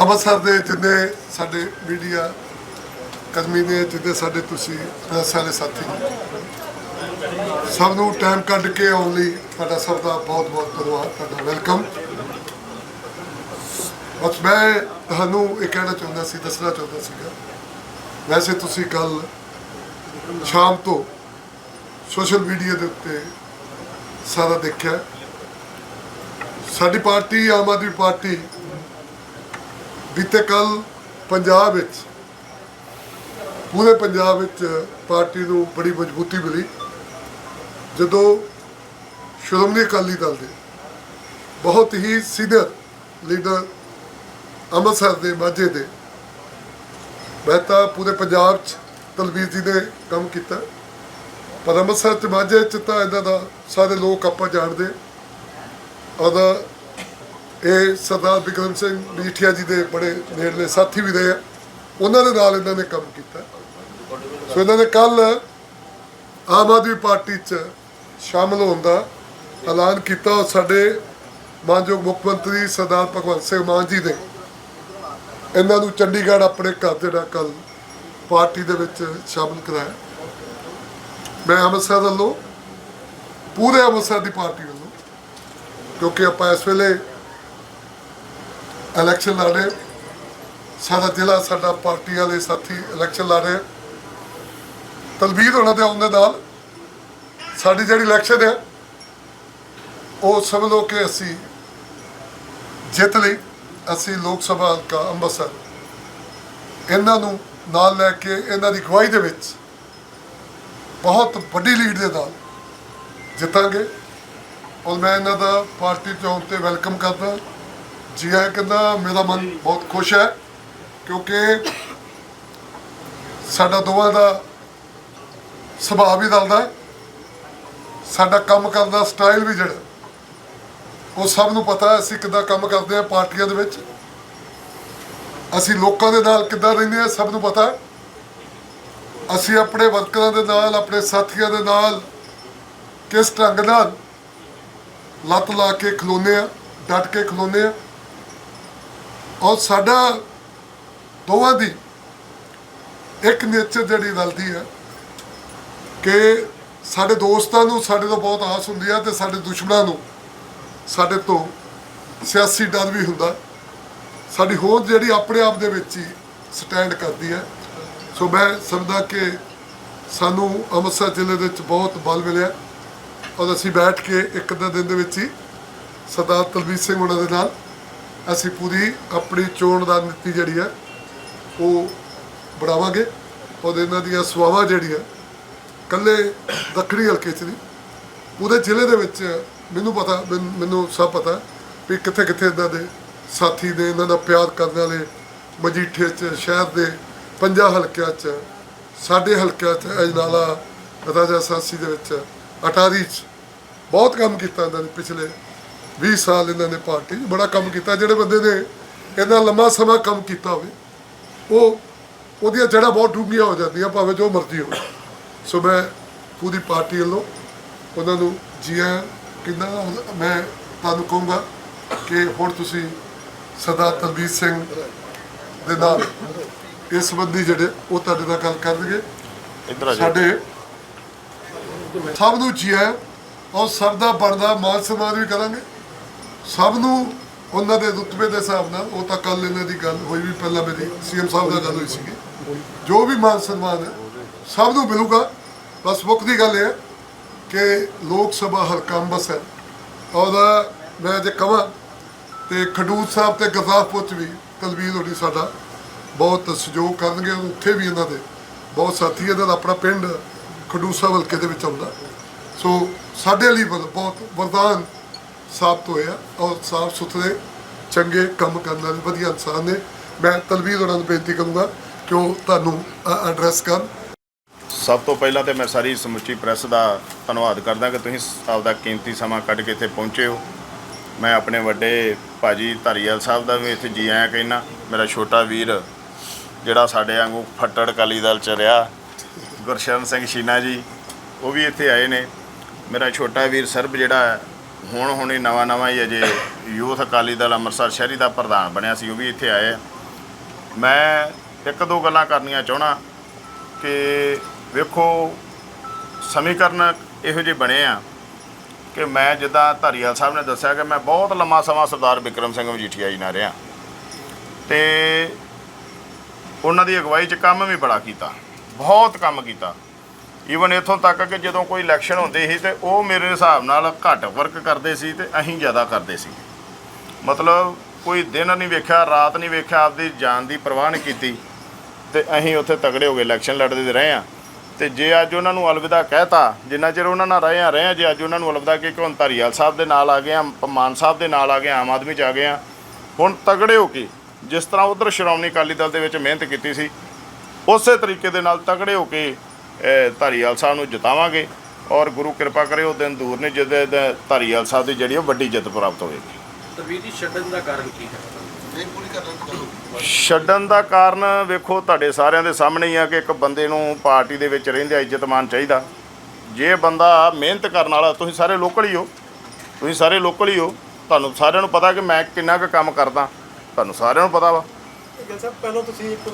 ਅੰਮ੍ਰਿਤਸਰ ਦੇ ਜਿੰਨੇ ਸਾਡੇ ਮੀਡੀਆ ਕਰਮੀ ਨੇ, ਜਿੰਨੇ ਸਾਡੇ ਤੁਸੀਂ ਪ੍ਰੈਸ ਵਾਲੇ ਸਾਥੀ, ਸਭ ਨੂੰ ਟਾਈਮ ਕੱਢ ਕੇ ਆਉਣ ਲਈ ਤੁਹਾਡਾ ਸਭ ਦਾ ਬਹੁਤ ਬਹੁਤ ਧੰਨਵਾਦ, ਤੁਹਾਡਾ ਵੈਲਕਮ ਬਸ ਮੈਂ ਤੁਹਾਨੂੰ ਇਹ ਕਹਿਣਾ ਚਾਹੁੰਦਾ ਸੀ, ਦੱਸਣਾ ਚਾਹੁੰਦਾ ਸੀਗਾ। ਵੈਸੇ ਤੁਸੀਂ ਕੱਲ ਸ਼ਾਮ ਤੋਂ ਸੋਸ਼ਲ ਮੀਡੀਆ ਦੇ ਉੱਤੇ ਸਾਰਾ ਦੇਖਿਆ। ਸਾਡੀ ਪਾਰਟੀ, ਆਮ ਆਦਮੀ ਪਾਰਟੀ ਬੀਤੇ ਕੱਲ ਪੰਜਾਬ ਵਿੱਚ, ਪੂਰੇ ਪੰਜਾਬ ਵਿੱਚ ਪਾਰਟੀ ਨੂੰ ਬੜੀ ਮਜ਼ਬੂਤੀ ਮਿਲੀ। ਜਦੋਂ ਸ਼੍ਰੋਮਣੀ ਅਕਾਲੀ ਦਲ ਦੇ ਬਹੁਤ ਹੀ ਸੀਨੀਅਰ ਲੀਡਰ ਅੰਮ੍ਰਿਤਸਰ ਦੇ ਮਾਝੇ ਦੇ, ਮੈਂ ਤਾਂ ਪੂਰੇ ਪੰਜਾਬ 'ਚ ਤਲਵੀਰ ਜੀ ਨੇ ਕੰਮ ਕੀਤਾ। ਪਰ ਅੰਮ੍ਰਿਤਸਰ 'ਚ ਮਾਝੇ 'ਚ ਤਾਂ ਇਹਨਾਂ ਦਾ ਸਾਰੇ ਲੋਕ ਆਪਾਂ ਜਾਣਦੇ। ਉਹਦਾ ਇਹ ਸਰਦਾਰ ਬਿਕਰਮ ਸਿੰਘ ਮਜੀਠੀਆ ਜੀ ਦੇ ਬੜੇ ਨੇੜਲੇ ਸਾਥੀ ਵੀ ਰਹੇ ਆ। ਉਹਨਾਂ ਦੇ ਨਾਲ ਇਹਨਾਂ ਨੇ ਕੰਮ ਕੀਤਾ। ਸੋ ਇਹਨਾਂ ਨੇ ਕੱਲ ਆਮ ਆਦਮੀ ਪਾਰਟੀ 'ਚ ਸ਼ਾਮਲ ਹੋਣ ਦਾ ਐਲਾਨ ਕੀਤਾ ਔਰ ਸਾਡੇ ਮਾਨਯੋਗ ਮੁੱਖ ਮੰਤਰੀ ਸਰਦਾਰ ਭਗਵੰਤ ਸਿੰਘ ਮਾਨ ਜੀ ਨੇ ਇਹਨਾਂ ਨੂੰ ਚੰਡੀਗੜ੍ਹ ਆਪਣੇ ਘਰ ਜਿਹੜਾ ਕੱਲ ਪਾਰਟੀ ਦੇ ਵਿੱਚ ਸ਼ਾਮਲ ਕਰਾਇਆ। ਮੈਂ ਅੰਮ੍ਰਿਤਸਰ ਵੱਲੋਂ, ਪੂਰੇ ਅੰਮ੍ਰਿਤਸਰ ਦੀ ਪਾਰਟੀ ਵੱਲੋਂ, ਕਿਉਂਕਿ ਆਪਾਂ ਇਸ ਵੇਲੇ ਇਲੈਕਸ਼ਨ ਲੜ ਰਹੇ। ਸਾਡਾ ਜ਼ਿਲ੍ਹਾ, ਸਾਡਾ ਪਾਰਟੀ ਵਾਲੇ ਸਾਥੀ ਇਲੈਕਸ਼ਨ ਲੜ ਰਹੇ। ਤਲਬੀਰ ਉਹਨਾਂ ਦੇ ਆਉਣ ਦੇ ਨਾਲ ਸਾਡੀ ਜਿਹੜੀ ਇਲੈਕਸ਼ਨ ਹੈ, ਉਹ ਸਮਝ ਲਓ ਕਿ ਅਸੀਂ ਜਿੱਤ ਲਈ ਅਸੀਂ ਲੋਕ ਸਭਾ ਹਲਕਾ ਅੰਮ੍ਰਿਤਸਰ ਇਹਨਾਂ ਨੂੰ ਨਾਲ ਲੈ ਕੇ ਇਹਨਾਂ ਦੀ ਅਗਵਾਈ ਦੇ ਵਿੱਚ ਬਹੁਤ ਵੱਡੀ ਲੀਡ ਦੇ ਨਾਲ ਜਿੱਤਾਂਗੇ। ਔਰ ਮੈਂ ਇਹਨਾਂ ਦਾ ਪਾਰਟੀ ਚੌਂਕ ਤੇ ਵੈਲਕਮ ਕਰਦਾ। ਜੀ ਆਇਆਂ ਕਹਿੰਦਾ ਮੇਰਾ ਮਨ ਬਹੁਤ ਖੁਸ਼ ਹੈ ਕਿਉਂਕਿ ਸਾਡਾ ਦੋਵਾਂ ਦਾ ਸੁਭਾਅ ਵੀ ਰਲਦਾ ਹੈ। ਸਾਡਾ ਕੰਮ ਕਰਨ ਦਾ ਸਟਾਈਲ ਵੀ ਜਿਹੜਾ ਉਹ ਸਭ ਨੂੰ ਪਤਾ ਹੈ ਅਸੀਂ ਕਿੱਦਾਂ ਕੰਮ ਕਰਦੇ ਹਾਂ ਪਾਰਟੀਆਂ ਦੇ ਵਿੱਚ। ਅਸੀਂ ਲੋਕਾਂ ਦੇ ਨਾਲ ਕਿੱਦਾਂ ਰਹਿੰਦੇ ਹਾਂ ਸਭ ਨੂੰ ਪਤਾ ਹੈ। ਅਸੀਂ ਆਪਣੇ ਵਰਕਰਾਂ ਦੇ ਨਾਲ ਆਪਣੇ ਸਾਥੀਆਂ ਦੇ ਨਾਲ ਕਿਸ ਢੰਗ ਨਾਲ ਲੱਤ ਲਾ ਕੇ ਖਲੋਨੇ ਆ ਡਟ ਕੇ ਖਲੋਨੇ ਆ ਔਰ ਸਾਡਾ ਦੋਵਾਂ ਦੀ ਇੱਕ ਨੇਚਰ ਜਿਹੜੀ ਰਲਦੀ ਹੈ ਕਿ ਸਾਡੇ ਦੋਸਤਾਂ ਨੂੰ ਸਾਡੇ ਤੋਂ ਬਹੁਤ ਆਸ ਹੁੰਦੀ ਹੈ ਤੇ ਸਾਡੇ ਦੁਸ਼ਮਣਾਂ ਨੂੰ ਸਾਡੇ ਤੋਂ ਸਿਆਸੀ ਡਰ ਵੀ ਹੁੰਦਾ। ਸਾਡੀ ਹੋਂਦ ਜਿਹੜੀ ਆਪਣੇ ਆਪ ਦੇ ਵਿੱਚ ਹੀ ਸਟੈਂਡ ਕਰਦੀ ਹੈ। ਸੋ ਮੈਂ ਸਮਝਦਾ ਕਿ ਸਾਨੂੰ ਅੰਮ੍ਰਿਤਸਰ ਜ਼ਿਲ੍ਹੇ ਦੇ ਵਿੱਚ ਬਹੁਤ ਬਲ ਮਿਲਿਆ। ਔਰ ਅਸੀਂ ਬੈਠ ਕੇ ਇੱਕ ਅੱਧੇ ਦਿਨ ਦੇ ਵਿੱਚ ਹੀ ਸਰਦਾਰ ਤਲਵੀਰ ਸਿੰਘ ਉਹਨਾਂ ਦੇ ਨਾਲ ਅਸੀਂ ਪੂਰੀ ਆਪਣੀ ਚੋਣ ਦਾ ਨੀਤੀ ਜਿਹੜੀ ਹੈ, ਉਹ ਬਣਾਵਾਂਗੇ ਔਰ ਇਹਨਾਂ ਦੀਆਂ ਸਵਾਵਾਂ ਜਿਹੜੀਆਂ ਕੱਲੇ ਦੱਖਣੀ ਹਲਕੇ 'ਚ ਨਹੀਂ ਉਹਦੇ ਜ਼ਿਲ੍ਹੇ ਦੇ ਵਿੱਚ ਮੈਨੂੰ ਪਤਾ, ਮੈਨ- ਮੈਨੂੰ ਸਭ ਪਤਾ ਵੀ ਕਿੱਥੇ ਕਿੱਥੇ ਇਹਨਾਂ ਦੇ ਸਾਥੀ ਨੇ, ਇਹਨਾਂ ਦਾ ਪਿਆਰ ਕਰਨ ਵਾਲੇ ਮਜੀਠੇ 'ਚ, ਸ਼ਹਿਰ ਦੇ ਪੰਜਾਂ ਹਲਕਿਆਂ 'ਚ, ਸਾਡੇ ਹਲਕਿਆਂ 'ਚ ਅਜਨਾਲਾ ਰਾਜਾ ਸਾਸੀ ਦੇ ਵਿੱਚ ਅਟਾਰੀ 'ਚ ਬਹੁਤ ਕੰਮ ਕੀਤਾ ਇਹਨਾਂ ਨੇ ਪਿਛਲੇ 20 ਸਾਲ ਇਹਨਾਂ ਨੇ ਪਾਰਟੀ 'ਚ ਬੜਾ ਕੰਮ ਕੀਤਾ ਜਿਹੜੇ ਬੰਦੇ ਨੇ ਇੰਨਾ ਲੰਮਾ ਸਮਾਂ ਕੰਮ ਕੀਤਾ ਹੋਵੇ ਉਹ ਉਹਦੀਆਂ ਜੜ੍ਹਾਂ ਬਹੁਤ ਡੂੰਘੀਆਂ ਹੋ ਜਾਂਦੀਆਂ ਭਾਵੇਂ ਜੋ ਮਰਜ਼ੀ ਹੋਵੇ। ਸੋ ਮੈਂ ਪੂਰੀ ਪਾਰਟੀ ਵੱਲੋਂ ਉਹਨਾਂ ਨੂੰ ਜੀ ਆਇਆਂ ਕਿੰਨਾ ਮੈਂ ਤੁਹਾਨੂੰ ਕਹੂੰਗਾ ਕਿ ਹੁਣ ਤੁਸੀਂ ਸਰਦਾਰ ਤਲਵੀਰ ਸਿੰਘ ਦੇ ਨਾਲ ਇਸ ਸੰਬੰਧੀ ਜਿਹੜੇ ਉਹ ਤੁਹਾਡੇ ਨਾਲ ਗੱਲ ਕਰਨਗੇ। ਸਾਡੇ ਸਭ ਨੂੰ ਜੀ ਆਇਆਂ ਔਰ ਸਭ ਦਾ ਬਣਦਾ ਮਾਨ ਸਨਮਾਨ ਵੀ ਕਰਾਂਗੇ। ਸਭ ਨੂੰ ਉਹਨਾਂ ਦੇ ਰੁਤਬੇ ਦੇ ਹਿਸਾਬ ਨਾਲ, ਉਹ ਤਾਂ ਕੱਲ ਇਹਨਾਂ ਦੀ ਗੱਲ ਹੋਈ ਵੀ ਪਹਿਲਾਂ ਮੇਰੀ ਸੀਐਮ ਸਾਹਿਬ ਨਾਲ ਗੱਲ ਹੋਈ ਸੀਗੀ। ਜੋ ਵੀ ਮਾਨ ਸਨਮਾਨ ਹੈ, ਸਭ ਨੂੰ ਮਿਲੂਗਾ। ਬਸ ਮੁੱਖ ਦੀ ਗੱਲ ਇਹ ਹੈ ਕਿ ਲੋਕ ਸਭਾ ਹਲਕਾ ਹੈ। ਔਰ ਮੈਂ ਜੇ ਕਹਾਂ ਤੇ ਖਡੂਰ ਸਾਹਿਬ ਤੇ ਗੁਰਦਾਸਪੁਰ ਚ ਵੀ ਤਲਵੀਰ ਹੋਣੀ ਸਾਡਾ ਬਹੁਤ ਸਹਿਯੋਗ ਕਰਨਗੇ। ਉੱਥੇ ਵੀ ਇਹਨਾਂ ਦੇ ਬਹੁਤ ਸਾਥੀ ਇਹਨਾਂ ਦਾ ਆਪਣਾ ਪਿੰਡ ਖਡੂਰ ਸਾਹਿਬ ਹਲਕੇ ਦੇ ਵਿੱਚ ਆਉਂਦਾ। ਸੋ ਸਾਡੇ ਲਈ ਵੱਲ, ਬਹੁਤ ਵਰਦਾਨ ਸਾਬਤ ਹੋਇਆ ਔਰ ਸਾਫ਼ ਸੁਥਰੇ, ਚੰਗੇ ਕੰਮ ਕਰਨ ਵਾਲੇ ਵਧੀਆ ਇਨਸਾਨ ਨੇ। ਮੈਂ ਤਲਵੀਰ ਉਹਨਾਂ ਨੂੰ ਬੇਨਤੀ ਕਰੂੰਗਾ ਕਿ ਉਹ ਤੁਹਾਨੂੰ ਐਡਰੈਸ ਕਰਨ। ਸਭ ਤੋਂ ਪਹਿਲਾਂ ਤੇ ਮੈਂ ਸਾਰੀ ਸਮੁੱਚੀ ਪ੍ਰੈਸ ਦਾ ਧੰਨਵਾਦ ਕਰਦਾ ਕਿ ਤੁਸੀਂ ਆਪਦਾ ਕੀਮਤੀ ਸਮਾਂ ਕੱਢ ਕੇ ਇੱਥੇ ਪਹੁੰਚੇ ਹੋ। ਮੈਂ ਆਪਣੇ ਵੱਡੇ ਭਾਜੀ ਧਾਰੀਵਾਲ ਸਾਹਿਬ ਦਾ ਵੀ ਇੱਥੇ ਜੀ ਆਇਆ ਕਹਿਣਾ ਮੇਰਾ ਛੋਟਾ ਵੀਰ, ਜਿਹੜਾ ਸਾਡੇ ਵਾਂਗੂ ਫੱਟੜ ਅਕਾਲੀ ਦਲ ਚ ਰਿਹਾ, ਗੁਰਸ਼ਰਨ ਸਿੰਘ ਸ਼ੀਨਾ ਜੀ, ਉਹ ਵੀ ਇੱਥੇ ਆਏ ਨੇ। ਮੇਰਾ ਛੋਟਾ ਵੀਰ ਸਰਬ ਜਿਹੜਾ ਹੁਣ ਹੁਣੇ ਨਵਾਂ ਨਵਾਂ ਹੀ ਅਜੇ ਯੂਥ ਅਕਾਲੀ ਦਲ ਅੰਮ੍ਰਿਤਸਰ ਸ਼ਹਿਰੀ ਦਾ ਪ੍ਰਧਾਨ ਬਣਿਆ ਸੀ, ਉਹ ਵੀ ਇੱਥੇ ਆਏ ਮੈਂ ਇੱਕ ਦੋ ਗੱਲਾਂ ਕਰਨੀਆਂ ਚਾਹਣਾ ਕਿ ਵੇਖੋ, ਸਮੀਕਰਨ ਇਹੋ ਜਿਹੇ ਬਣੇ ਆ ਕਿ ਮੈਂ ਜਿੱਦਾਂ ਧਾਰੀਵਾਲ ਸਾਹਿਬ ਨੇ ਦੱਸਿਆ ਕਿ ਮੈਂ ਬਹੁਤ ਲੰਮਾ ਸਮਾਂ ਸਰਦਾਰ ਵਿਕਰਮ ਸਿੰਘ ਮਜੀਠੀਆ ਜੀ ਨਾਲ ਰਿਹਾ ਤੇ ਉਹਨਾਂ ਦੀ ਅਗਵਾਈ 'ਚ ਕੰਮ ਵੀ ਬੜਾ ਕੀਤਾ, ਬਹੁਤ ਕੰਮ ਕੀਤਾ। ਈਵਨ ਇੱਥੋਂ ਤੱਕ ਕਿ ਜਦੋਂ ਕੋਈ ਇਲੈਕਸ਼ਨ ਹੁੰਦੀ ਸੀ ਤੇ ਉਹ ਮੇਰੇ ਹਿਸਾਬ ਨਾਲ ਘੱਟ ਵਰਕ ਕਰਦੇ ਸੀ ਤੇ ਅਸੀਂ ਜ਼ਿਆਦਾ ਕਰਦੇ ਸੀ। ਮਤਲਬ ਕੋਈ ਦਿਨ ਨਹੀਂ ਵੇਖਿਆ, ਰਾਤ ਨਹੀਂ ਵੇਖਿਆ, ਆਪਦੀ ਜਾਨ ਦੀ ਪਰਵਾਹ ਨਹੀਂ ਕੀਤੀ ਤੇ ਅਸੀਂ ਉੱਥੇ ਤਗੜੇ ਹੋ ਗਏ ਇਲੈਕਸ਼ਨ ਲੜਦੇ ਰਹੇ ਆ ਤੇ ਜੇ ਅੱਜ ਉਹਨਾਂ ਨੂੰ ਅਲਵਿਦਾ ਕਹਿਤਾ, ਜਿੰਨਾ ਚਿਰ ਉਹਨਾਂ ਨਾਲ ਰਹੇ ਆ ਰਹੇ ਆ ਜੇ ਅੱਜ ਉਹਨਾਂ ਨੂੰ ਅਲਵਿਦਾ ਕਿ ਹੁਣ ਧਾਰੀਵਾਲ ਸਾਹਿਬ ਦੇ ਨਾਲ ਆ ਗਏ ਆ ਮਾਨ ਸਾਹਿਬ ਦੇ ਨਾਲ ਆ ਗਏ ਆਮ ਆਦਮੀ ਚ ਆ ਗਏ ਆ ਹੁਣ ਤਗੜੇ ਹੋ ਕੇ ਜਿਸ ਤਰ੍ਹਾਂ ਉਧਰ ਸ਼੍ਰੋਮਣੀ ਅਕਾਲੀ ਦਲ ਦੇ ਵਿੱਚ ਮਿਹਨਤ ਕੀਤੀ ਸੀ, ਉਸੇ ਤਰੀਕੇ ਦੇ ਨਾਲ ਤਗੜੇ ਹੋ ਕੇ ਧਾਰੀਵਾਲ ਸਾਹਿਬ ਨੂੰ ਜਿਤਾਵਾਂਗੇ ਔਰ ਗੁਰੂ ਕਿਰਪਾ ਕਰੇ ਉਹ ਦਿਨ ਦੂਰ ਨੇ ਜਿਹਦੇ ਧਾਰੀਵਾਲ ਸਾਹਿਬ ਦੀ ਜਿਹੜੀ ਉਹ ਵੱਡੀ ਜਿੱਤ ਪ੍ਰਾਪਤ ਹੋਵੇਗੀ ਜੀ ਛੱਡਣ ਦਾ ਕਾਰਨ ਕੀ ਹੈ? ਨਹੀਂ ਪੂਰੀ ਕਰਨਾ ਛੱਡਣ ਦਾ ਕਾਰਨ ਵੇਖੋ ਤੁਹਾਡੇ ਸਾਰਿਆਂ ਦੇ ਸਾਹਮਣੇ ਹੀ ਆ ਕਿ ਇੱਕ ਬੰਦੇ ਨੂੰ ਪਾਰਟੀ ਦੇ ਵਿੱਚ ਰਹਿੰਦਿਆਂ ਇੱਜ਼ਤ ਮਾਨ ਚਾਹੀਦਾ। ਜੇ ਬੰਦਾ ਮਿਹਨਤ ਕਰਨ ਵਾਲਾ ਤੁਸੀਂ ਸਾਰੇ ਲੋਕਲ ਹੀ ਹੋ। ਤੁਸੀਂ ਸਾਰੇ ਲੋਕਲ ਹੀ ਹੋ। ਤੁਹਾਨੂੰ ਸਾਰਿਆਂ ਨੂੰ ਪਤਾ ਕਿ ਮੈਂ ਕਿੰਨਾ ਕੁ ਕੰਮ ਕਰਦਾ। ਤੁਹਾਨੂੰ ਸਾਰਿਆਂ ਨੂੰ ਪਤਾ ਵਾ। ਗਿਲ ਸਾਹਿਬ ਪਹਿਲਾਂ ਤੁਸੀਂ ਇੱਕ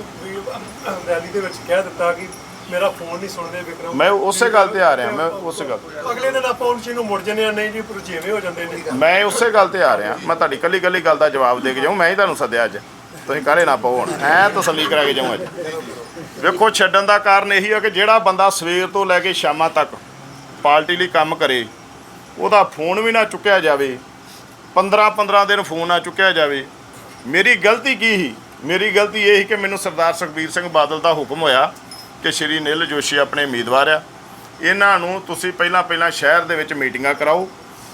ਰੈਲੀ ਦੇ ਵਿੱਚ ਕਹਿ ਦਿੱਤਾ ਕਿ ਮੇਰਾ ਫੋਨ ਨਹੀਂ ਸੁਣਦੇ ਵਿਕਰਮ। ਮੈਂ ਉਸੇ ਗੱਲ ਤੇ ਆ ਰਿਹਾ ਮੈਂ ਉਸੇ ਗੱਲ। ਅਗਲੇ ਦਿਨ ਆਪਾਂ ਉਸ ਚੀਜ਼ ਨੂੰ ਮੁੜ ਆ ਨਹੀਂ ਜੀ ਰੁਝੇਵੇਂ ਹੋ ਜਾਂਦੇ ਨੇ। ਮੈਂ ਉਸੇ ਗੱਲ ਤੇ ਆ ਰਿਹਾ ਮੈਂ ਤੁਹਾਡੀ ਕੱਲੀ ਕੱਲੀ ਗੱਲ ਦਾ ਜਵਾਬ ਦੇ ਕੇ ਜਾਊਂ ਮੈਂ ਹੀ ਤੁਹਾਨੂੰ ਸੱਦਿਆ ਅੱਜ। ਤੁਸੀਂ ਕਾਹਲੇ ਨਾ ਪਾਓ ਹੁਣ ਐ ਤਸੱਲੀ ਕਰਾ ਕੇ ਜਾਊਂ ਅੱਜ। ਵੇਖੋ ਛੱਡਣ ਦਾ ਕਾਰਨ ਇਹੀ ਹੈ ਕਿ ਜਿਹੜਾ ਬੰਦਾ ਸਵੇਰ ਤੋਂ ਲੈ ਕੇ ਸ਼ਾਮਾਂ ਤੱਕ ਪਾਰਟੀ ਲਈ ਕੰਮ ਕਰੇ ਉਹਦਾ ਫੋਨ ਵੀ ਨਾ ਚੁੱਕਿਆ ਜਾਵੇ 15 15 ਦਿਨ ਫੋਨ ਨਾ ਚੁੱਕਿਆ ਜਾਵੇ। ਮੇਰੀ ਗਲਤੀ ਕੀ ਸੀ? ਮੇਰੀ ਗਲਤੀ ਇਹ ਸੀ ਕਿ ਮੈਨੂੰ ਸਰਦਾਰ ਸੁਖਬੀਰ ਸਿੰਘ ਬਾਦਲ ਦਾ ਹੁਕਮ ਹੋਇਆ ਕਿ ਸ਼੍ਰੀ ਨਿਲ ਜੋਸ਼ੀ ਆਪਣੇ ਉਮੀਦਵਾਰ ਆ। ਇਹਨਾਂ ਨੂੰ ਤੁਸੀਂ ਪਹਿਲਾਂ ਪਹਿਲਾਂ ਸ਼ਹਿਰ ਦੇ ਵਿੱਚ ਮੀਟਿੰਗਾਂ ਕਰਾਓ।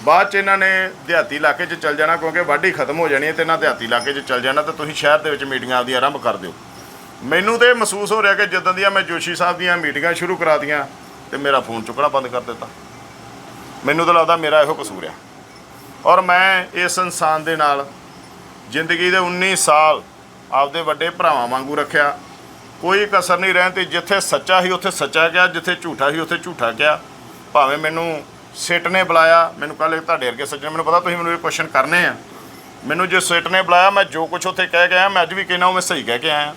ਬਾਅਦ ਚ ਇਹਨਾਂ ਨੇ ਦਿਹਾਤੀ ਇਲਾਕੇ 'ਚ ਚੱਲ ਜਾਣਾ ਕਿਉਂਕਿ ਵਾਢੀ ਖਤਮ ਹੋ ਜਾਣੀ ਹੈ ਤੇ ਇਹਨਾਂ ਦਿਹਾਤੀ ਇਲਾਕੇ 'ਚ ਚੱਲ ਜਾਣਾ ਤਾਂ ਤੁਸੀਂ ਸ਼ਹਿਰ ਦੇ ਵਿੱਚ ਮੀਟਿੰਗਾਂ ਆਪਦੀਆਂ ਆਰੰਭ ਕਰ ਦਿਓ। ਮੈਨੂੰ ਤੇ ਇਹ ਮਹਿਸੂਸ ਹੋ ਰਿਹਾ ਕਿ ਜਦੋਂ ਦੀਆਂ ਮੈਂ ਜੋਸ਼ੀ ਸਾਹਿਬ ਦੀਆਂ ਮੀਟਿੰਗਾਂ ਸ਼ੁਰੂ ਕਰਾਤੀਆਂ ਤੇ ਮੇਰਾ ਫੋਨ ਚੁੱਕਣਾ ਬੰਦ ਕਰ ਦਿੱਤਾ। ਮੈਨੂੰ ਤਾਂ ਲੱਗਦਾ ਮੇਰਾ ਇਹੋ ਕਸੂਰ ਆ। ਔਰ ਮੈਂ ਇਸ ਇਨਸਾਨ ਦੇ ਨਾਲ ਜ਼ਿੰਦਗੀ ਦੇ 19 ਸਾਲ ਆਪਦੇ ਵੱਡੇ ਭਰਾਵਾਂ ਵਾਂਗੂ ਰੱਖਿਆ। ਕੋਈ ਕਸਰ ਨਹੀਂ ਰਹਿਣ ਤੇ ਜਿੱਥੇ ਸੱਚਾ ਸੀ ਉੱਥੇ ਸੱਚਾ ਗਿਆ, ਜਿੱਥੇ ਝੂਠਾ ਸੀ ਉੱਥੇ ਝੂਠਾ ਗਿਆ। ਭਾਵੇਂ ਮੈਨੂੰ ਸਿੱਟ ਨੇ ਬੁਲਾਇਆ, ਮੈਨੂੰ ਕੱਲ੍ਹ ਤੁਹਾਡੇ ਅਰਗੇ ਸੱਜਣ, ਮੈਨੂੰ ਪਤਾ ਤੁਸੀਂ ਮੈਨੂੰ ਇਹ ਕੁਐਸਚਨ ਕਰਨੇ ਆ। ਮੈਨੂੰ ਜੇ ਸਿੱਟ ਨੇ ਬੁਲਾਇਆ, ਮੈਂ ਜੋ ਕੁਝ ਉੱਥੇ ਕਹਿ ਕੇ ਆਇਆ, ਮੈਂ ਅੱਜ ਵੀ ਕਹਿਣਾ ਉਹ ਮੈਂ ਸਹੀ ਕਹਿ ਕੇ ਆਇਆ।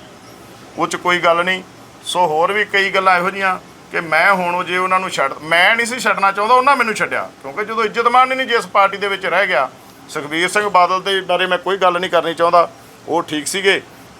ਉਹ 'ਚ ਕੋਈ ਗੱਲ ਨਹੀਂ। ਸੋ ਹੋਰ ਵੀ ਕਈ ਗੱਲਾਂ ਇਹੋ ਜੀਆਂ ਕਿ ਮੈਂ ਹੁਣ ਉਹ ਜੇ ਉਹਨਾਂ ਨੂੰ ਛੱਡ ਮੈਂ ਨਹੀਂ ਸੀ ਛੱਡਣਾ ਚਾਹੁੰਦਾ, ਉਹਨਾਂ ਮੈਨੂੰ ਛੱਡਿਆ। ਕਿਉਂਕਿ ਜਦੋਂ ਇੱਜ਼ਤਮਾਨ ਹੀ ਨਹੀਂ ਜਿਸ ਪਾਰਟੀ ਦੇ ਵਿੱਚ ਰਹਿ ਗਿਆ, ਸੁਖਬੀਰ ਸਿੰਘ ਬਾਦਲ ਦੇ ਬਾਰੇ ਮੈਂ ਕੋਈ ਗੱਲ ਨਹੀਂ ਕਰਨੀ ਚਾਹੁੰਦਾ। ਉਹ ਠੀਕ ਸੀਗੇ।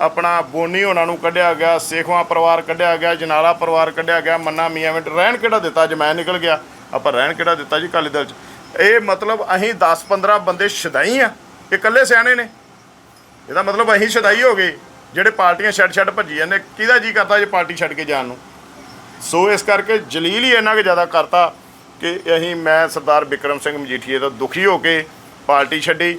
ਆਪਣਾ ਬੋਨੀ ਉਹਨਾਂ ਨੂੰ ਕੱਢਿਆ ਗਿਆ, ਸੇਖਵਾ ਪਰਿਵਾਰ ਕੱਢਿਆ ਗਿਆ, ਜਨਾਲਾ ਪਰਿਵਾਰ ਕੱਢਿਆ ਗਿਆ, ਮੰਨਾ ਮੀਆਂ ਮਿੰਟ, ਰਹਿਣ ਕਿਹੜਾ ਦਿੱਤਾ ਜੇ ਮੈਂ ਨਿਕਲ ਗਿਆ? ਆਪਾਂ ਰਹਿਣ ਕਿਹੜਾ ਦਿੱਤਾ ਜੀ ਅਕਾਲੀ ਦਲ ਚ? ਇਹ ਮਤਲਬ ਅਸੀਂ 10 15 ਬੰਦੇ ਸ਼ਦਾਈ ਆ, ਇਹ ਇਕੱਲੇ ਸਿਆਣੇ ਨੇ। ਇਹਦਾ ਮਤਲਬ ਅਸੀਂ ਸ਼ਦਾਈ ਹੋ ਗਏ, ਜਿਹੜੇ ਪਾਰਟੀਆਂ ਛੱਡ ਛੱਡ ਭੱਜੀ ਜਾਂਦੇ, ਕਿਹਦਾ ਜੀ ਕਰਦਾ ਜੇ ਪਾਰਟੀ ਛੱਡ ਕੇ ਜਾਣ ਨੂੰ? ਸੋ ਇਸ ਕਰਕੇ ਜਲੀਲ ਹੀ ਇੰਨਾ ਕੁ ਜ਼ਿਆਦਾ ਕਰਤਾ ਕਿ ਅਸੀਂ, ਮੈਂ ਸਰਦਾਰ ਵਿਕਰਮ ਸਿੰਘ ਮਜੀਠੀਏ ਦਾ ਦੁਖੀ ਹੋ ਕੇ ਪਾਰਟੀ ਛੱਡੀ।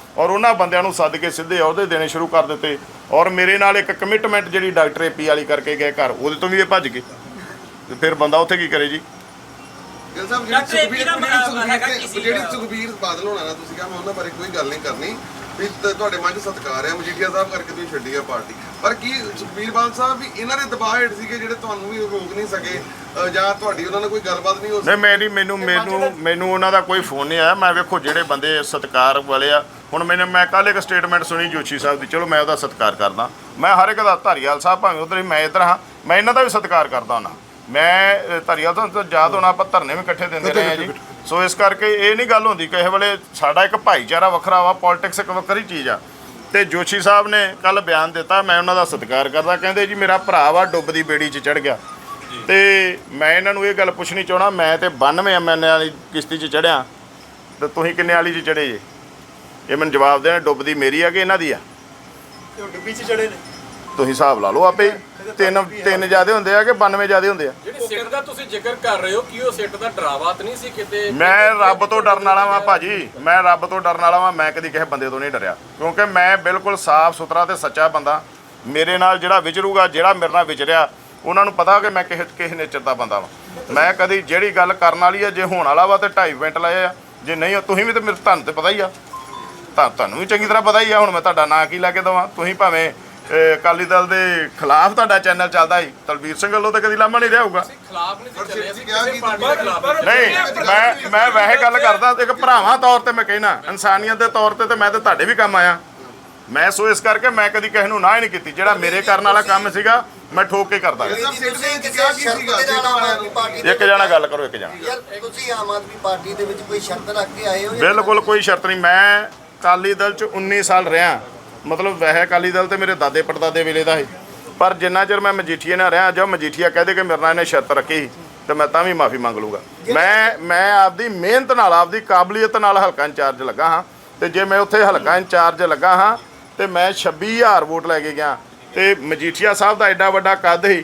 ਔਰ ਉਹਨਾਂ ਬੰਦਿਆਂ ਨੂੰ ਸੱਦ ਕੇ ਸਿੱਧੇ ਅਹੁਦੇ ਦੇਣੇ ਸ਼ੁਰੂ ਕਰ ਦਿੱਤੇ। ਔਰ ਮੇਰੇ ਨਾਲ ਇੱਕ ਕਮਿਟਮੈਂਟ ਜਿਹੜੀ ਡਾਕਟਰ ਏਪੀ ਵਾਲੀ ਕਰਕੇ ਗਏ ਘਰ ਉਹਦੇ ਤੋਂ ਵੀ ਇਹ ਭੱਜ ਗਏ। ਤੇ ਫਿਰ ਬੰਦਾ ਉੱਥੇ ਕੀ ਕਰੇ ਜੀ? ਗਿਲ ਸਾਹਿਬ ਡਾਕਟਰ ਜਿਹੜੀ ਸੁਖਬੀਰ ਜਿਹੜੀ ਬਾਦਲ ਹੋਣਾ ਨਾ ਤੁਸੀਂ ਕਿਹਾ ਮੈਂ ਉਹਨਾਂ ਬਾਰੇ ਕੋਈ ਗੱਲ ਨਹੀਂ ਕਰਨੀ। ਵੀ ਤ- ਤੁਹਾਡੇ ਮਨ 'ਚ ਸਤਿਕਾਰ ਹੈ ਮਜੀਠੀਆ ਸਾਹਿਬ ਕਰਕੇ ਤੁਸੀਂ ਛੱਡੀ ਆ ਪਾਰਟੀ। ਪਰ ਕੀ ਸੁਖਬੀਰ ਬਾਦਲ ਸਾਹਿਬ ਵੀ ਇਹਨਾਂ ਦੇ ਦਬਾਅ ਹੇਠ ਸੀਗੇ ਜਿਹੜੇ ਤੁਹਾਨੂੰ ਵੀ ਰੋਕ ਨਹੀਂ ਸਕੇ? ਜਾਂ ਤੁਹਾਡੀ ਉਹਨਾਂ ਨਾਲ ਕੋਈ ਗੱਲਬਾਤ ਨਹੀਂ ਹੋ ਨਹੀਂ ਮੇਰੀ ਮੈਨੂੰ ਮੈਨੂੰ ਮੈਨੂੰ ਉਹਨਾਂ ਦਾ ਕੋਈ ਫੋਨ ਨਹੀਂ ਆਇਆ। ਮੈਂ ਵੇਖੋ ਜਿਹੜੇ ਬੰਦੇ ਸਤਿਕਾਰ ਵਾਲੇ ਆ ਹੁਣ ਮੈਨੂੰ ਮੈਂ ਕੱਲ੍ਹ ਇੱਕ ਸਟੇਟਮੈਂਟ ਸੁਣੀ ਜੋਸ਼ੀ ਸਾਹਿਬ ਦੀ ਚਲੋ ਮੈਂ ਉਹਦਾ ਸਤਿਕਾਰ ਕਰਦਾ। ਮੈਂ ਹਰ ਇੱਕ ਦਾ ਧਾਰੀਵਾਲ ਸਾਹਿਬ ਭਾਵੇਂ ਉਧਰ ਹੀ ਮੈਂ ਇੱਧਰ ਹਾਂ ਮੈਂ ਇਹਨਾਂ ਦਾ ਵੀ ਸਤਿਕਾਰ ਕਰਦਾ ਹਾਂ ਮੈਂ ਧਾਰੀਵਾਲ ਤੋਂ ਤਾਂ ਯਾਦ ਹੋਣਾ ਆਪਾਂ ਧਰਨੇ ਵੀ ਇਕੱਠੇ ਦਿੰਦੇ ਰਹੇ ਆ ਜੀ। ਸੋ ਇਸ ਕਰਕੇ ਇਹ ਨਹੀਂ ਗੱਲ ਹੁੰਦੀ ਕਿਸੇ ਵੇਲੇ ਸਾਡਾ ਇੱਕ ਭਾਈਚਾਰਾ ਵੱਖਰਾ ਵਾ ਪੋਲਿਟਿਕਸ ਇੱਕ ਵੱਖਰੀ ਚੀਜ਼ ਆ। ਤੇ ਜੋਸ਼ੀ ਸਾਹਿਬ ਨੇ ਕੱਲ ਬਿਆਨ ਦਿੱਤਾ ਮੈਂ ਉਹਨਾਂ ਦਾ ਸਤਿਕਾਰ ਕਰਦਾ। ਕਹਿੰਦੇ ਜੀ ਮੇਰਾ ਭਰਾ ਵਾ ਡੁੱਬਦੀ ਬੇੜੀ 'ਚ ਚੜ ਗਿਆ। ਤੇ ਮੈਂ ਇਹਨਾਂ ਨੂੰ ਇਹ ਗੱਲ ਪੁੱਛਣੀ ਚਾਹਣਾ ਮੈਂ ਤੇ 92 ਐਮਐਨ ਵਾਲੀ ਕਿਸ਼ਤੀ 'ਚ ਚੜਿਆ ਤੇ ਤੁਸੀਂ ਕਿੰਨੇ ਵਾਲੀ 'ਚ ਚੜੇ ਜੇ? ਇਹ ਮੈਨੂੰ ਜਵਾਬ ਦੇਣਾ ਡੁੱਬਦੀ ਮੇਰੀ ਆ ਕਿ ਇਹਨਾਂ ਦੀ ਆ? ਤੇ ਉਹ ਡੁੱਬੀ 'ਚ ਚੜੇ ਨੇ? ਤੁਸੀਂ ਹਿਸਾਬ ਲਾ ਲਓ ਆਪੇ ਹੀ। ਤਿੰਨ ਤਿੰਨ ਜਿਆਦੇ ਹੁੰਦੇ ਆ ਕਿ 92 ਜਿਆਦੇ ਹੁੰਦੇ ਆ? ਜਿਹੜੀ ਸਿੱਟ ਦਾ ਤੁਸੀਂ ਜ਼ਿਕਰ ਕਰ ਰਹੇ ਹੋ ਕਿ ਉਹ ਸਿੱਟ ਦਾ ਡਰਾਵਾ ਤਾਂ ਨਹੀਂ ਸੀ ਕਿਤੇ? ਮੈਂ ਰੱਬ ਤੋਂ ਡਰਨ ਵਾਲਾ ਵਾਂ ਭਾਜੀ। ਮੈਂ ਰੱਬ ਤੋਂ ਡਰਨ ਵਾਲਾ ਵਾਂ ਮੈਂ ਕਦੀ ਕਿਸੇ ਬੰਦੇ ਤੋਂ ਨਹੀਂ ਡਰਿਆ। ਕਿਉਂਕਿ ਮੈਂ ਬਿਲਕੁਲ ਸਾਫ਼ ਸੁਥਰਾ ਤੇ ਸੱਚਾ ਬੰਦਾ। ਮੇਰੇ ਨਾਲ ਜਿਹੜਾ ਵਿਚਰੂਗਾ ਜਿਹੜਾ ਮੇਰੇ ਨਾਲ ਵਿਚਰਿਆ ਉਹਨਾਂ ਨੂੰ ਪਤਾ ਕਿ ਮੈਂ ਕਿਸੇ ਕਿਸੇ ਨੇਚਰ ਦਾ ਬੰਦਾ ਵਾਂ। ਮੈਂ ਕਦੀ ਜਿਹੜੀ ਗੱਲ ਕਰਨ ਵਾਲੀ ਆ ਜੇ ਹੋਣ ਵਾਲਾ ਵਾ ਤੇ 2.5 ਮਿੰਟ ਲਾਏ ਆ। ਜੇ ਨਹੀਂ ਤੁਸੀਂ ਵੀ ਤੇ ਮੇਰੇ ਤੁਹਾਨੂੰ ਤੇ ਪਤਾ ਹੀ ਆ। ਤਾਂ ਤੁਹਾਨੂੰ ਵੀ ਚੰਗੀ ਤਰ੍ਹਾਂ ਪਤਾ ਹੀ ਆ ਹੁਣ ਮੈਂ ਤੁਹਾਡਾ ਨਾਂ ਕੀ ਲੈ ਕੇ ਦਵਾਂ। ਤੁਸੀਂ ਭਾਵੇਂ ਅਕਾਲੀ ਦਲ ਦੇ ਖਿਲਾਫ ਤੁਹਾਡਾ ਚੈਨਲ ਚੱਲਦਾ ਸੀ ਤਲਵੀਰ ਸਿੰਘ ਵੱਲੋਂ ਤਾਂ ਕਦੀ ਲਾਮਾ ਨਹੀਂ ਰਿਹਾ ਹੋਊਗਾ। ਖਿਲਾਫ ਨਹੀਂ ਮੈਂ ਮੈਂ ਵੈਸੇ ਗੱਲ ਕਰਦਾ ਇੱਕ ਭਰਾਵਾਂ ਤੌਰ ਤੇ ਮੈਂ ਕਹਿਣਾ ਇਨਸਾਨੀਅਤ ਦੇ ਤੌਰ ਤੇ ਤੇ ਮੈਂ ਤੇ ਤੁਹਾਡੇ ਵੀ ਕੰਮ ਆਇਆ। ਮੈਂ ਸੋ ਇਸ ਕਰਕੇ ਮੈਂ ਕਦੀ ਕਿਸੇ ਨੂੰ ਨਾ ਹੀ ਨਹੀਂ ਕੀਤੀ ਜਿਹੜਾ ਮੇਰੇ ਕਰਨ ਵਾਲਾ ਕੰਮ ਸੀਗਾ ਮੈਂ ਠੋਕ ਕੇ ਕਰਦਾ ਇੱਕ ਜਣਾ ਗੱਲ ਕਰੋ ਇੱਕ ਜਣਾ। ਯਾਰ ਤੁਸੀਂ ਆਮ ਆਦਮੀ ਪਾਰਟੀ ਦੇ ਵਿੱਚ ਕੋਈ ਸ਼ਰਤ ਰੱਖ ਕੇ ਆਏ ਹੋ ਬਿਲਕੁਲ ਕੋਈ ਸ਼ਰਤ ਨਹੀਂ ਮੈਂ ਅਕਾਲੀ ਦਲ ਚ 19 ਸਾਲ ਰਿਹਾ। ਮਤਲਬ ਵੈਸੇ ਅਕਾਲੀ ਦਲ ਤੇ ਮੇਰੇ ਦਾਦੇ ਪੜਦਾਦੇ ਵੇਲੇ ਦਾ ਸੀ। ਪਰ ਜਿੰਨਾ ਚਿਰ ਮੈਂ ਮਜੀਠੀਆ ਨਾਲ ਰਿਹਾ ਜੋ ਮਜੀਠੀਆ ਕਹਦੇ ਕਿ ਮੇਰੇ ਨਾਲ ਇਹਨੇ ਸ਼ਰਤ ਰੱਖੀ ਤੇ ਮੈਂ ਤਾਂ ਵੀ ਮਾਫੀ ਮੰਗ ਲੂੰਗਾ ਮੈਂ ਮੈਂ ਆਪਦੀ ਮਿਹਨਤ ਨਾਲ ਆਪਦੀ ਕਾਬਲੀਅਤ ਨਾਲ ਹਲਕਾ ਇੰਚਾਰਜ ਲੱਗਾ ਹਾਂ। ਤੇ ਜੇ ਮੈਂ ਉੱਥੇ ਹਲਕਾ ਇੰਚਾਰਜ ਲੱਗਾ ਹਾਂ ਤੇ ਮੈਂ 26000 ਵੋਟ ਲੈ ਕੇ ਗਿਆ। ਤੇ ਮਜੀਠੀਆ ਸਾਹਿਬ ਦਾ ਐਡਾ ਵੱਡਾ ਕੱਦ ਸੀ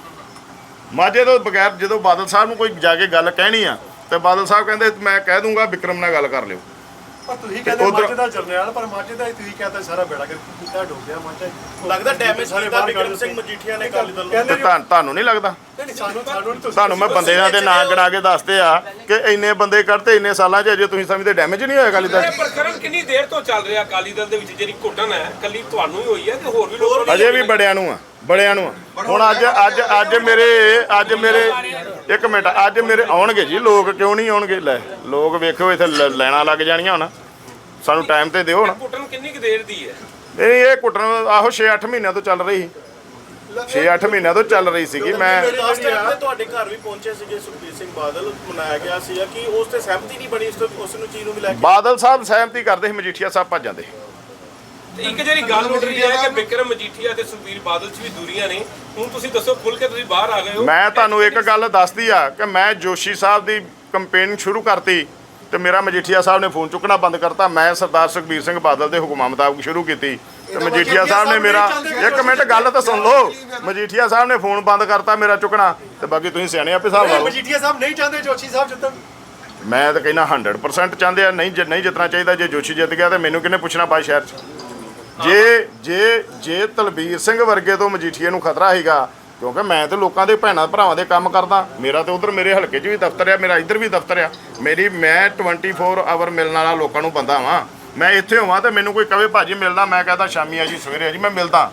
ਮਾਝੇ ਤੋਂ ਬਗੈਰ ਜਦੋਂ ਬਾਦਲ ਸਾਹਿਬ ਨੂੰ ਕੋਈ ਜਾ ਕੇ ਗੱਲ ਕਹਿਣੀ ਆ ਤੇ ਬਾਦਲ ਸਾਹਿਬ ਕਹਿੰਦੇ ਮੈਂ ਕਹਿ ਦੂੰਗਾ ਵਿਕਰਮ ਨਾਲ ਗੱਲ ਕਰ ਲਿਓ ਪਰ ਤੁਸੀਂ ਕਹਿੰਦੇ ਉੱਧਰ- ਮਾਝੇ ਦਾ ਜਰਨੈਲ ਪਰ ਮਾਝੇ ਦਾ ਹੀ ਤੁਸੀਂ ਕਹਿੰਦੇ ਸਾਰਾ ਬੇੜਾ ਕਰ ਕੀਤਾ ਡੁੱਬ ਗਿਆ ਮਾਝਾ ਹੀ। ਲੱਗਦਾ ਡੈਮੇਜ ਸਾਰੇ ਕੀਤਾ ਬਾਹਰ ਵਿਕਰਮ ਸਿੰਘ ਦਿੱਤੇ। ਮਜੀਠੀਆ ਨੇ ਅਕਾਲੀ ਦਲ ਨੂੰ ਕਹਿੰਦੇ ਤੇ ਤੁਹਾਨੂੰ ਤੁਹਾਨੂੰ ਨਹੀਂ ਲੱਗਦਾ ਨਹੀਂ, ਨਹੀਂ, ਸਾਨੂੰ ਸਾਨੂੰ ਨਹੀਂ ਤੁਸੀਂ ਤੁਹਾਨੂੰ ਮੈਂ ਬੰਦਿਆਂ ਦੇ ਨਾਂ ਗਿਣਾ ਕੇ ਦੱਸਦੇ ਆ ਕਿ ਇੰਨੇ ਬੰਦੇ ਕੱਢਤੇ ਇੰਨੇ ਸਾਲਾਂ 'ਚ ਅਜੇ ਤੁਸੀਂ ਸਮਝਦੇ ਡੈਮੇਜ ਨਹੀਂ ਹੋਇਆ ਅਕਾਲੀ ਦਲ? ਇਹ ਪ੍ਰਕਰਮ ਕਿੰਨੀ ਦੇਰ ਤੋਂ ਚੱਲ ਰਿਹਾ ਅਕਾਲੀ ਦਲ ਦੇ ਵਿੱਚ ਜਿਹੜੀ ਘੁੱਟਣ ਹੈ ਕੱਲੀ ਤੁਹਾਨੂੰ ਹੀ ਹੋਈ ਹੈ ਕਿ ਹੋਰ ਵੀ ਲੋਕਾਂ ਨੂੰ ਅਜੇ ਵੀ ਬੜਿਆਂ ਨੂੰ ਆ ਬੜਿਆਂ ਨੂੰ ਆ। ਹੁਣ ਅੱਜ ਅੱਜ ਅੱਜ ਮੇਰੇ ਅੱਜ ਮੇਰੇ ਇੱਕ ਮਿੰਟ ਅੱਜ ਮੇਰੇ ਆਉਣਗੇ ਜੀ ਲੋਕ ਕਿਉਂ ਨਹੀਂ ਆਉਣਗੇ? ਲੈ ਲੋਕ ਵੇਖੋ ਇੱਥੇ ਲ- ਲਾਈਨਾਂ ਲੱਗ ਜਾਣੀਆਂ ਹੁਣ। ਸਾਨੂੰ ਟਾਈਮ ਤੇ ਦਿਓ ਹੁਣ। ਘੁੱਟਣ ਕਿੰਨੀ ਕੁ ਦੇਰ ਦੀ ਹੈ? ਨਹੀਂ ਇਹ ਕੁੱਟਣ ਆਹੋ 6-8 ਮਹੀਨਿਆਂ ਤੋਂ ਚੱਲ ਰਹੀ। 6-8 ਮਹੀਨਿਆਂ ਤੋਂ ਚੱਲ ਰਹੀ ਸੀਗੀ ਮੈਂ ਲਾਸਟ ਟਾਈਮ ਤੇ ਤੁਹਾਡੇ ਘਰ ਵੀ ਪਹੁੰਚੇ ਸੀਗੇ ਸੁਖਬੀਰ ਸਿੰਘ ਬਾਦਲ ਮਨਾਇਆ ਗਿਆ ਸੀਗਾ ਕਿ ਉਸ ਤੇ ਸਹਿਮਤੀ ਨਹੀਂ ਬਣੀ ਉਸ ਤੋਂ ਉਸ ਨੂੰ ਚੀਜ਼ ਨੂੰ ਵੀ ਲੈ ਕੇ? ਬਾਦਲ ਸਾਹਿਬ ਸਹਿਮਤੀ ਕਰਦੇ ਸੀ ਮਜੀਠੀਆ ਸਾਹਿਬ ਭੱਜ ਜਾਂਦੇ ਇੱਕ ਜਿਹੜੀ ਗੱਲ ਉੱਠ ਰਹੀ ਹੈ ਕਿ ਵਿਕਰਮ ਮਜੀਠੀਆ ਤੇ ਸੁਖਬੀਰ ਬਾਦਲ 'ਚ ਵੀ ਦੂਰੀਆਂ ਨੇ। ਹੁਣ ਤੁਸੀਂ ਦੱਸੋ ਖੁੱਲ ਕੇ ਤੁਸੀਂ ਬਾਹਰ ਆ ਗਏ ਹੋ। ਮੈਂ ਤੁਹਾਨੂੰ ਇੱਕ ਗੱਲ ਦੱਸਦੀ ਆ ਕਿ ਮੈਂ ਜੋਸ਼ੀ ਸਾਹਿਬ ਦੀ ਕੰਪੇਨ ਸ਼ੁਰੂ ਕਰਤੀ ਤੇ ਮੇਰਾ ਮਜੀਠੀਆ ਸਾਹਿਬ ਨੇ ਫੋਨ ਚੁੱਕਣਾ ਬੰਦ ਕਰਤਾ। ਮੈਂ ਸਰਦਾਰ ਸੁਖਬੀਰ ਸਿੰਘ ਬਾਦਲ ਦੇ ਹੁਕਮਾਂ ਮੁਤਾਬਕ ਸ਼ੁਰੂ ਕੀਤੀ। ਤੇ ਮਜੀਠੀਆ ਸਾਹਿਬ ਨੇ ਮੇਰਾ ਇੱਕ ਮਿੰਟ ਗੱਲ ਤਾਂ ਸੁਣ ਲਓ। ਮਜੀਠੀਆ ਸਾਹਿਬ ਨੇ ਫੋਨ ਬੰਦ ਕਰਤਾ ਮੇਰਾ ਚੁੱਕਣਾ ਤੇ ਬਾਕੀ ਤੁਸੀਂ ਸਿਆਣੇ ਆਪੇ ਹਿਸਾਬ ਲਓ। ਮਜੀਠੀਆ ਸਾਹਿਬ ਨਹੀਂ ਚਾਹੁੰਦੇ ਜੋਸ਼ੀ ਸਾਹਿਬ ਜਿੱਤਣ। ਮੈਂ ਤਾਂ ਕਹਿੰਦਾ 100% ਚਾਹੁੰਦੇ ਆ ਨਹੀਂ ਨਹੀਂ ਜਿੱਤਣਾ ਚਾਹੀਦਾ ਜੇ ਜੋਸ਼ੀ ਜਿੱਤ ਗਿਆ ਤੇ ਮੈਨੂੰ ਕਿਹਨੇ ਪੁੱਛਣਾ ਬਾਈ ਸ਼ਹਿਰ 'ਚ? ਜੇ ਜੇ ਜੇ ਤਲਬੀਰ ਸਿੰਘ ਵਰਗੇ ਤੋਂ ਮਜੀਠੀਏ ਨੂੰ ਖਤਰਾ ਹੈਗਾ ਕਿਉਂਕਿ ਮੈਂ ਤੇ ਲੋਕਾਂ ਦੇ ਭੈਣਾਂ ਭਰਾਵਾਂ ਦੇ ਕੰਮ ਕਰਦਾ ਮੇਰਾ ਤੇ ਉਧਰ ਮੇਰੇ ਹਲਕੇ 'ਚ ਵੀ ਦਫ਼ਤਰ ਆ ਮੇਰਾ ਇੱਧਰ ਵੀ ਦਫ਼ਤਰ ਆ। ਮੇਰੀ ਮੈਂ 24 ਆਵਰ ਮਿਲਣ ਵਾਲਾ ਲੋਕਾਂ ਨੂੰ ਬੰਦਾ ਵਾਂ। ਮੈਂ ਇੱਥੇ ਹੋਵਾਂ ਤੇ ਮੈਨੂੰ ਕੋਈ ਕਵੇ, ਭਾਜੀ ਮਿਲਣਾ ਮੈਂ ਕਹਦਾ ਸ਼ਾਮੀ ਆ ਜੀ, ਸਵੇਰੇ ਆ ਜੀ, ਮੈਂ ਮਿਲਦਾ।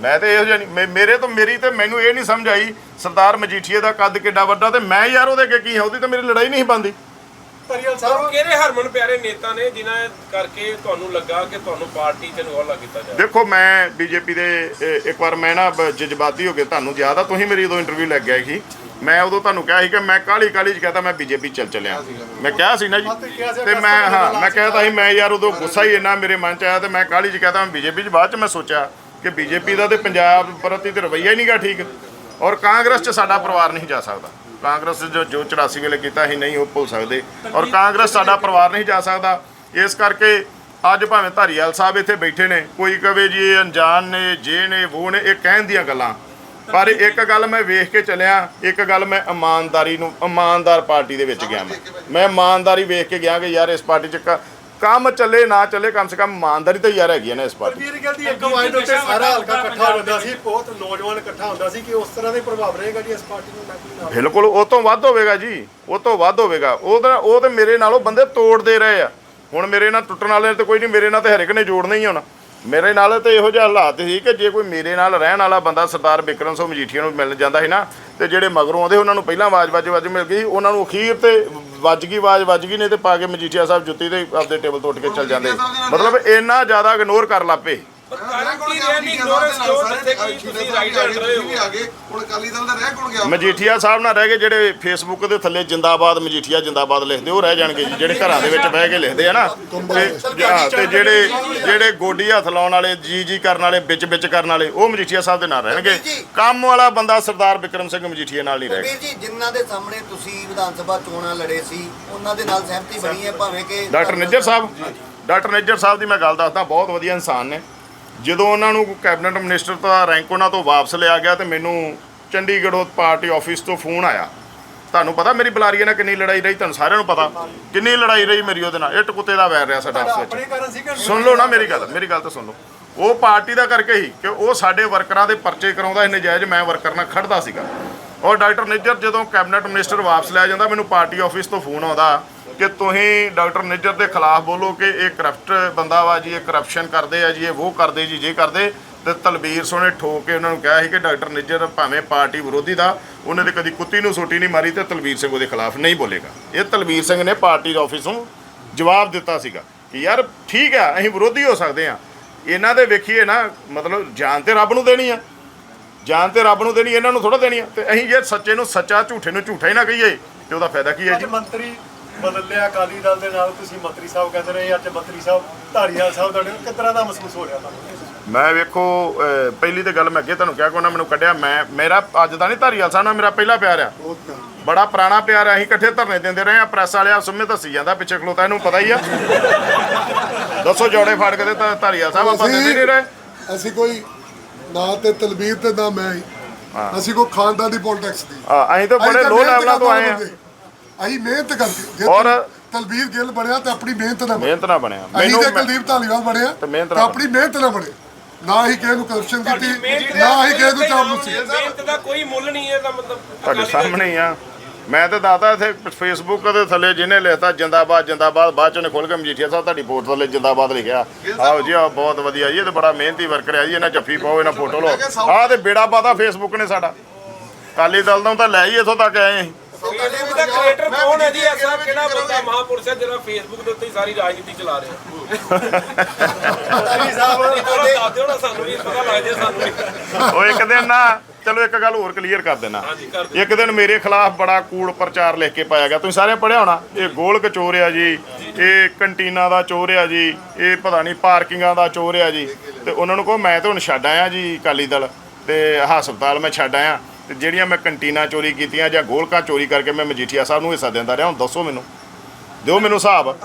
ਮੈਂ ਤੇ ਇਹੋ ਜਿਹਾ ਮੇਰੇ ਤੋਂ ਮੇਰੀ ਤੇ ਮੈਨੂੰ ਇਹ ਨਹੀਂ ਸਮਝ ਆਈ, ਸਰਦਾਰ ਮਜੀਠੀਏ ਦਾ ਕੱਦ ਕਿੱਡਾ ਵੱਡਾ ਤੇ ਮੈਂ ਯਾਰ ਉਹਦੇ ਅੱਗੇ ਕੀ ਹਾਂ? ਉਹਦੀ ਤਾਂ ਮੇਰੀ ਲੜਾਈ ਨਹੀਂ ਬੰਦੀ ਪਰਿਆਲ ਸਾਹਿਬ। ਕਿਹੜੇ ਹਰਮਨ ਪਿਆਰੇ ਨੇਤਾ ਨੇ ਜਿਨ੍ਹਾਂ ਕਰਕੇ ਤੁਹਾਨੂੰ ਲੱਗਾ ਕਿ ਤੁਹਾਨੂੰ ਪਾਰਟੀ 'ਚ ਇਨਵੋਲਵ ਕੀਤਾ ਜਾਵੇ? ਦੇਖੋ ਮੈਂ ਬੀਜੇਪੀ ਦੇ ਇੱਕ ਵਾਰ ਮੈਂ ਨਾ ਜਜ਼ਬਾਤੀ ਹੋ ਕੇ ਤੁਹਾਨੂੰ ਜ਼ਿਆਦਾ ਤੁਸੀਂ ਮੇਰੀ ਉਦੋਂ ਇੰਟਰਵਿਊ ਲੱਗ ਗਿਆ ਸੀ। ਮੈਂ ਉਦੋਂ ਤੁਹਾਨੂੰ ਕਿਹਾ ਸੀ ਕਿ ਮੈਂ ਕਾਲੀ ਕਾਲੀ ਚ ਕਹਤਾ ਮੈਂ ਬੀਜੇਪੀ ਚੱਲ ਚੱਲਿਆ। ਮੈਂ ਕਿਹਾ ਸੀ ਨਾ ਜੀ। ਤੇ ਮੈਂ ਹਾਂ ਮੈਂ ਕਹਿਤਾ ਸੀ ਮੈਂ ਯਾਰ ਉਦੋਂ ਗੁੱਸਾ ਹੀ ਇੰਨਾ ਮੇਰੇ ਮਨ ਚ ਆਇਆ ਤੇ ਮੈਂ ਕਾਲੀ ਚ ਕਹਤਾ ਮੈਂ ਬੀਜੇਪੀ ਚ ਬਾਅਦ ਚ ਮੈਂ ਸੋਚਿਆ ਕਿ ਬੀਜੇਪੀ ਦਾ ਤੇ ਪੰਜਾਬ ਪ੍ਰਤੀ ਤੇ ਰਵੱਈਆ ਹੀ ਨਹੀਂਗਾ ਠੀਕ। ਔਰ ਕਾਂਗਰਸ ਚ ਸਾਡਾ ਪਰਿਵਾਰ ਨਹੀਂ ਜਾ ਸਕਦਾ। ਕਾਂਗਰਸ ਜੋ ਜੋ 84 ਵੇਲੇ ਕੀਤਾ ਸੀ ਨਹੀਂ ਉਹ ਭੁੱਲ ਸਕਦੇ। ਔਰ ਕਾਂਗਰਸ ਸਾਡਾ ਪਰਿਵਾਰ ਨਹੀਂ ਜਾ ਸਕਦਾ। ਇਸ ਕਰਕੇ ਅੱਜ ਭਾਵੇਂ ਧਾਰੀਵਾਲ ਸਾਹਿਬ ਇੱਥੇ ਬੈਠੇ ਨੇ ਕੋਈ ਕਵੇ ਜੀ ਇਹ ਅਣਜਾਣ ਨੇ ਜੇ ਨੇ ਉਹ ਨੇ ਇਹ ਕਹਿਣ ਦੀਆਂ ਗੱਲਾਂ। ਪਰ ਇੱਕ ਗੱਲ ਮੈਂ ਵੇਖ ਕੇ ਚੱਲਿਆ ਇੱਕ ਗੱਲ ਮੈਂ ਇਮਾਨਦਾਰੀ ਨੂੰ ਇਮਾਨਦਾਰ ਪਾਰਟੀ ਦੇ ਵਿੱਚ ਗਿਆ ਮੈਂ। ਮੈਂ ਇਮਾਨਦਾਰੀ ਵੇਖ ਕੇ ਗਿਆ ਕਿ ਯਾਰ ਇਸ ਪਾਰਟੀ 'ਚ ਕੰਮ ਚੱਲੇ ਨਾ ਚੱਲੇ ਕਮ ਸੇ ਕਮ ਇਮਾਨਦਾਰੀ ਤਾਂ ਯਾਰ ਹੈਗੀ ਹੈ ਨਾ ਇਸ ਪਾਰਟੀ 'ਚ। ਵੀਰ ਕਹਿੰਦੀ ਇੱਕ ਵਾਰ ਦੇ ਉੱਤੇ ਸਾਰਾ ਹਲਕਾ ਇਕੱਠਾ ਹੋ ਜਾਂਦਾ ਸੀ ਬਹੁਤ ਨੌਜਵਾਨ ਇਕੱਠਾ ਹੁੰਦਾ ਸੀ ਕਿ ਉਸ ਤਰ੍ਹਾਂ ਦੇ ਪ੍ਰਭਾਵ ਰਹੇਗਾ ਜੀ ਇਸ ਪਾਰਟੀ ਨੂੰ ਨਾਲ ਬਿਲਕੁਲ ਉਹ ਤੋਂ ਵੱਧ ਹੋਵੇਗਾ ਜੀ ਉਹ ਤੋਂ ਵੱਧ ਹੋਵੇਗਾ। ਉਹ ਤਾਂ ਉਹ ਤੇ ਮੇਰੇ ਨਾਲੋਂ ਬੰਦੇ ਤੋੜਦੇ ਰਹੇ ਆ। ਹੁਣ ਮੇਰੇ ਨਾਲ ਟੁੱਟਣ ਵਾਲੇ ਤੇ ਕੋਈ ਨਹੀਂ ਮੇਰੇ ਨਾਲ ਤੇ ਹਰ ਇੱਕ ਨੇ ਜੋੜਨਾ ਹੀ ਹੁਣ। ਮੇਰੇ ਨਾਲ ਤੇ ਇਹੋ ਜਿਹਾ ਹਾਲਾਤ ਸੀ ਕਿ ਜੇ ਕੋਈ ਮੇਰੇ ਨਾਲ ਰਹਿਣ ਵਾਲਾ ਬੰਦਾ ਸਰਦਾਰ ਬਿਕਰਮ ਸਿੰਘ ਮਜੀਠੀਆ ਨੂੰ ਮਿਲਣ ਜਾਂਦਾ ਸੀ ਨਾ ਤੇ ਜਿਹੜੇ ਮਗਰੋਂ ਆਉਂਦੇ ਉਹਨਾਂ ਨੂੰ ਪਹਿਲਾਂ ਆਵਾਜ਼ ਵੱਜ ਵੱਜ ਮਿਲ ਗਈ ਉਹਨਾਂ ਨੂੰ ਅਖੀਰ ਤੇ ਵੱਜ ਗਈ ਆਵਾਜ਼ ਵੱਜ ਗਈ ਨਹੀਂ ਤੇ ਪਾ ਕੇ ਮਜੀਠੀਆ ਸਾਹਿਬ ਜੁੱਤੀ ਤੇ ਆਪਦੇ ਟੇਬਲ ਤੋਂ ਉੱਠ ਕੇ ਚੱਲ ਜਾਂਦੇ ਮਤਲਬ ਇੰਨਾ ਜ਼ਿਆਦਾ ਇਗਨੋਰ ਕਰ ਲੱਪੇ ਰਿਹਾ? ਰਹੇ ਰਹਿ ਮਜੀਠੀਆ ਸਾਹਿਬ ਨਾਲ ਰਹਿ ਗਏ ਜਿਹੜੇ ਫੇਸਬੁੱਕ ਦੇ ਥੱਲੇ ਜਿੰਦਾਬਾਦ ਮਜੀਠੀਆ ਜਿੰਦਾਬਾਦ ਲਿਖਦੇ ਉਹ ਰਹਿ ਜਾਣਗੇ ਜੀ ਜਿਹੜੇ ਘਰਾਂ ਦੇ ਵਿੱਚ ਬਹਿ ਕੇ ਲਿਖਦੇ ਆ ਨਾ। ਤੇ ਹਾਂ, ਤੇ ਜਿਹੜੇ ਜਿਹੜੇ ਗੋਡੀ ਹੱਥ ਲਾਉਣ ਵਾਲੇ ਜੀ ਜੀ ਕਰਨ ਵਾਲੇ ਵਿੱਚ ਵਿੱਚ ਕਰਨ ਵਾਲੇ ਉਹ ਮਜੀਠੀਆ ਸਾਹਿਬ ਦੇ ਨਾਲ ਰਹਿਣਗੇ। ਕੰਮ ਵਾਲਾ ਬੰਦਾ ਸਰਦਾਰ ਬਿਕਰਮ ਸਿੰਘ ਮਜੀਠੀਆ ਨਾਲ ਨਹੀਂ ਰਹੇਗਾ ਵੀਰ ਜੀ ਜਿਨ੍ਹਾਂ ਦੇ ਸਾਹਮਣੇ ਤੁਸੀਂ ਵਿਧਾਨ ਸਭਾ ਚੋਣਾਂ ਲੜੇ ਸੀ ਉਹਨਾਂ ਦੇ ਨਾਲ ਸਹਿਮਤੀ ਬਣੀ ਹੈ ਭਾਵੇਂ ਕਿ ਡਾਕਟਰ ਨਿੱਜਰ ਸਾਹਿਬ ਡਾਕਟਰ ਨਿੱਜਰ ਸਾਹਿਬ ਦੀ ਮੈਂ ਗੱਲ ਦੱਸਦਾ ਬਹੁਤ ਵਧੀਆ ਇਨਸਾਨ ਨੇ। ਜਦੋਂ ਉਹਨਾਂ ਨੂੰ ਕੈਬਨਿਟ ਮਿਨਿਸਟਰ ਦਾ ਰੈਂਕ ਉਹਨਾਂ ਤੋਂ ਵਾਪਸ ਲਿਆ ਗਿਆ ਤੇ ਮੈਨੂੰ ਚੰਡੀਗੜ੍ਹੋਂ ਪਾਰਟੀ ਆਫਿਸ ਤੋਂ ਫੋਨ ਆਇਆ। ਤੁਹਾਨੂੰ ਪਤਾ ਮੇਰੀ ਬੁਲਾਰੀਏ ਨਾਲ ਕਿੰਨੀ ਲੜਾਈ ਰਹੀ? ਤੁਹਾਨੂੰ ਸਾਰਿਆਂ ਨੂੰ ਪਤਾ। ਕਿੰਨੀ ਲੜਾਈ ਰਹੀ ਮੇਰੀ ਉਹਦੇ ਨਾਲ? ਇੱਟ ਕੁੱਤੇ ਦਾ ਵੈਰ ਰਿਹਾ ਸਾਡਾ ਆਪਸ ਵਿੱਚ। ਸੁਣ ਲਓ ਨਾ ਮੇਰੀ ਗੱਲ ਮੇਰੀ ਗੱਲ ਤਾਂ ਸੁਣ ਲਓ। ਉਹ ਪਾਰਟੀ ਦਾ ਕਰਕੇ ਹੀ ਕਿ ਉਹ ਸਾਡੇ ਵਰਕਰਾਂ ਦੇ ਪਰਚੇ ਕਰਾਉਂਦਾ ਸੀ ਨਜਾਇਜ਼ ਮੈਂ ਵਰਕਰ ਨਾਲ ਖੜਦਾ ਸੀਗਾ। ਔਰ ਡਾਕਟਰ ਨਿੱਜਰ ਜਦੋਂ ਕੈਬਨਿਟ ਮਿਨਿਸਟਰ ਵਾਪਸ ਲਿਆ ਜਾਂਦਾ ਮੈਨੂੰ ਪਾਰਟੀ ਆਫਿਸ ਤੋਂ ਫੋਨ ਆਉਂਦਾ। ਕਿ ਤੁਸੀਂ ਡਾਕਟਰ ਨਿੱਜਰ ਦੇ ਖਿਲਾਫ ਬੋਲੋ ਕਿ ਇਹ ਕਰਪਟ ਬੰਦਾ ਵਾ ਜੀ, ਇਹ ਕਰਪਸ਼ਨ ਕਰਦੇ ਆ ਜੀ, ਇਹ ਉਹ ਕਰਦੇ ਜੀ, ਜੇ ਕਰਦੇ, ਤੇ ਤਲਬੀਰ ਸੋਨੇ ਠੋਕ ਕੇ ਉਹਨਾਂ ਨੂੰ ਕਿਹਾ ਸੀ ਕਿ ਡਾਕਟਰ ਨਿੱਜਰ ਭਾਵੇਂ ਪਾਰਟੀ ਵਿਰੋਧੀ ਦਾ, ਉਹਨੇ ਤੇ ਕਦੀ ਕੁੱਤੀ ਨੂੰ ਸੋਟੀ ਨਹੀਂ ਮਾਰੀ ਤੇ ਤਲਬੀਰ ਸਿੰਘ ਉਹਦੇ ਖਿਲਾਫ ਨਹੀਂ ਬੋਲੇਗਾ। ਇਹ ਤਲਬੀਰ ਸਿੰਘ ਨੇ ਪਾਰਟੀ ਦੇ ਆਫਿਸ ਨੂੰ ਜਵਾਬ ਦਿੱਤਾ ਸੀਗਾ ਕਿ ਯਾਰ ਠੀਕ ਆ, ਅਸੀਂ ਵਿਰੋਧੀ ਹੋ ਸਕਦੇ ਆ। ਇਹਨਾਂ ਦੇ ਵੇਖੀਏ ਨਾ, ਮਤਲਬ ਜਾਨ ਤੇ ਰੱਬ ਨੂੰ ਦੇਣੀ ਆ। ਜਾਨ ਤੇ ਰੱਬ ਨੂੰ ਦੇਣੀ, ਇਹਨਾਂ ਨੂੰ ਥੋੜਾ ਦੇਣੀ ਆ। ਤੇ ਅਸੀਂ ਜੇ ਸੱਚੇ ਨੂੰ ਸੱਚਾ, ਝੂਠੇ ਨੂੰ ਝੂਠਾ ਹੀ ਨਾ ਕਹੀਏ, ਤੇ ਉਹਦਾ ਫਾਇਦਾ ਕੀ ਹੈ ਜੀ? ਮੰਤਰੀ ਬਦਲ ਲਿਆ ਅਕਾਲੀ ਦਲ ਦੇ ਨਾਲ ਤੁਸੀਂ ਮੰਤਰੀ ਸਾਹਿਬ ਕਹਿੰਦੇ ਰਹੇ ਅੱਜ ਮੰਤਰੀ ਸਾਹਿਬ ਧਾਰੀਵਾਲ ਸਾਹਿਬ ਤੁਹਾਡੇ ਨੂੰ ਕਿਸ ਤਰ੍ਹਾਂ ਦਾ ਮਹਿਸੂਸ ਹੋ ਰਿਹਾ ਤੁਹਾਨੂੰ? ਮੈਂ ਵੇਖੋ ਅਹ, ਪਹਿਲੀ ਤੇ ਗੱਲ ਮੈਂ ਅੱਗੇ ਤੁਹਾਨੂੰ ਕਿਹਾ ਕਿ ਉਹਨਾਂ ਮੈਨੂੰ ਕੱਢਿਆ ਮੈਂ ਮੇਰਾ ਅੱਜ ਦਾ ਨਹੀਂ ਧਾਰੀਵਾਲ ਸਾਹਿਬ ਨਾਲ ਮੇਰਾ ਪਹਿਲਾ ਪਿਆਰ ਆ। ਬੜਾ ਪੁਰਾਣਾ ਪਿਆਰ ਆ ਅਸੀਂ ਇਕੱਠੇ ਧਰਨੇ ਦਿੰਦੇ ਰਹੇ ਆ ਪ੍ਰੈਸ ਵਾਲਿਆ ਸੁਮੇ ਦੱਸੀ ਜਾਂਦਾ ਪਿੱਛੇ ਖਲੋਤਾ ਇਹਨੂੰ ਪਤਾ ਹੀ ਆ। ਦੱਸੋ ਜੋੜੇ ਫਾੜ ਕੇ ਤੇ ਧਾ- ਧਾਰੀਵਾਲ ਸਾਹਿਬ ਆਪਾਂ ਦਿੰਦੇ ਨਹੀਂ ਰਹੇ। ਅਸੀਂ ਕੋਈ ਨਾ ਤੇ ਤਲਬੀਰ ਤੇ ਨਾ ਮੈਂ ਹੀ। ਅਸੀਂ ਕੋਈ ਖਾਨਦਾਨ ਦੀ ਪੋਲਿਟਿਕਸ ਦੀ। ਆ, ਅਸੀਂ ਤਾਂ ਅਸੀਂ ਬੜੇ ਤਾਂ ਲੋ ਮਿਹਨਤ ਲੈਵਲਾਂ ਤੋਂ ਆਏ ਆ। ਬੰਦੇ। ਅਸੀਂ ਮਿਹਨਤ ਕਰਕੇ ਜੇ ਔਰ- ਤਲਬੀਰ ਗਿੱਲ ਬਣਿਆ ਤਾਂ ਆਪਣੀ ਮਿਹਨਤ ਨਾਲ ਬਣਿਆ। ਮਿਹਨਤ ਨਾ ਬਣਿਆ। ਅਸੀਂ ਤੇ ਕੁਲਦੀਪ ਧਾਲੀਵਾਲ ਬਣਿਆ ਤੇ ਮਿਹਨਤ ਨਾਲ ਆਪਣੀ ਮਿਹਨਤ ਨਾਲ ਬਣੇ ਨਾ ਹੀ ਕਿਸੇ ਨੂੰ ਕਰਪਸ਼ਨ ਕੀਤੀ ਨਾ ਦਾ ਹੀ ਕਿਸੇ ਨੂੰ ਚਾਬੂਸੀ ਮਿਹਨਤ ਦਾ ਕੋਈ ਮੁੱਲ ਨਹੀਂ ਹੈ ਇਹਦਾ ਮਤਲਬ ਤੁਹਾਡੇ ਸਾਹਮਣੇ ਹੀ ਆ। ਮੈਂ ਤੇ ਦਾਤਾ ਇੱਥੇ ਫੇਸਬੁੱਕ ਦੇ ਥੱਲੇ ਜਿਹਨੇ ਲਿਖਤਾ ਜਿੰਦਾਬਾਦ ਜਿੰਦਾਬਾਦ ਬਾਅਦ ਚ ਉਹਨੇ ਖੋਲ ਕੇ ਮਜੀਠੀਆ ਸਾਹਿਬ ਤੁਹਾਡੀ ਫੋਟੋ ਥੱਲੇ ਜਿੰਦਾਬਾਦ ਲਿਖਿਆ। ਆਓ ਜੀ ਆਹ ਬਹੁਤ ਵਧੀਆ ਜੀ ਇਹ ਤਾਂ ਬੜਾ ਮਿਹਨਤੀ ਵਰਕਰ ਹੈ ਜੀ ਇਹਨਾਂ ਜੱਫੀ ਪਾਓ ਇਹਨਾਂ ਫੋਟੋ ਲਓ। ਆਹ ਤੇ ਬੇੜਾ ਪਾਤਾ ਫੇਸਬੁੱਕ ਨੇ ਸਾਡਾ। ਕਾਲੀ ਦਲ ਤੋਂ ਤਾਂ ਲੈ ਹੀ ਇੱਥੋਂ ਤੱਕ ਆਏ ਅਸੀਂ। ਫੇਸਬੁੱਕ ਦਾ ਕ੍ਰੀਏਟਰ ਕੌਣ ਹੈ ਜੀ? ਐਸਾ ਕਿਹੜਾ ਬੰਦਾ ਮਹਾਪੁਰਸ਼ ਹੈ ਜਿਹੜਾ ਫੇਸਬੁੱਕ ਦੇ ਉੱਤੇ ਹੀ ਸਾਰੀ ਰਾਜਨੀਤੀ ਚਲਾ ਰਿਹਾ? ਮੰਤਰੀ ਸਾਹਿਬ ਥੋੜਾ ਦੱਸ ਦਿਓ ਨਾ ਸਾਨੂੰ ਵੀ ਪਤਾ ਲੱਗ ਜਾਏ ਸਾਨੂੰ ਵੀ। ਉਹ ਇੱਕ ਦਿਨ ਨਾ ਚਲੋ ਇੱਕ ਗੱਲ ਹੋਰ ਕਲੀਅਰ ਕਰ ਦੇਣਾ। ਹਾਂਜੀ, ਕਰ ਦਿਓ। ਇੱਕ ਦਿਨ ਮੇਰੇ ਖਿਲਾਫ ਬੜਾ ਕੂੜ ਪ੍ਰਚਾਰ ਲਿਖ ਕੇ ਪਾਇਆ ਗਿਆ। ਤੁਸੀਂ ਸਾਰੇ ਪੜਿਆ ਹੋਣਾ? ਇਹ ਗੋਲਕ ਚੋਰ ਆ ਜੀ ਇਹ ਕੰਟੀਨਾਂ ਦਾ ਚੋਰ ਆ ਜੀ ਇਹ ਪਤਾ ਨਹੀਂ ਪਾਰਕਿੰਗਾਂ ਦਾ ਚੋਰ ਆ ਜੀ। ਤੇ ਉਹਨਾਂ ਨੂੰ ਕਹੋ ਮੈਂ ਤਾਂ ਹੁਣ ਛੱਡ ਆਇਆ ਜੀ ਅਕਾਲੀ ਦਲ ਤੇ ਹਸਪਤਾਲ ਮੈਂ ਛੱਡ ਆਇਆ। ਤੇ ਜਿਹੜੀਆਂ ਮੈਂ ਕੰਟੀਨਾ ਚੋਰੀ ਕੀਤੀਆਂ ਜਾਂ ਗੋਲਕਾਂ ਚੋਰੀ ਕਰਕੇ ਮੈਂ ਮਜੀਠੀਆ ਸਾਹਿਬ ਨੂੰ ਹਿੱਸਾ ਦਿੰਦਾ ਰਿਹਾ, ਹੁਣ ਦੱਸੋ ਮੈਨੂੰ। ਦਿਓ ਮੈਨੂੰ ਹਿਸਾਬ।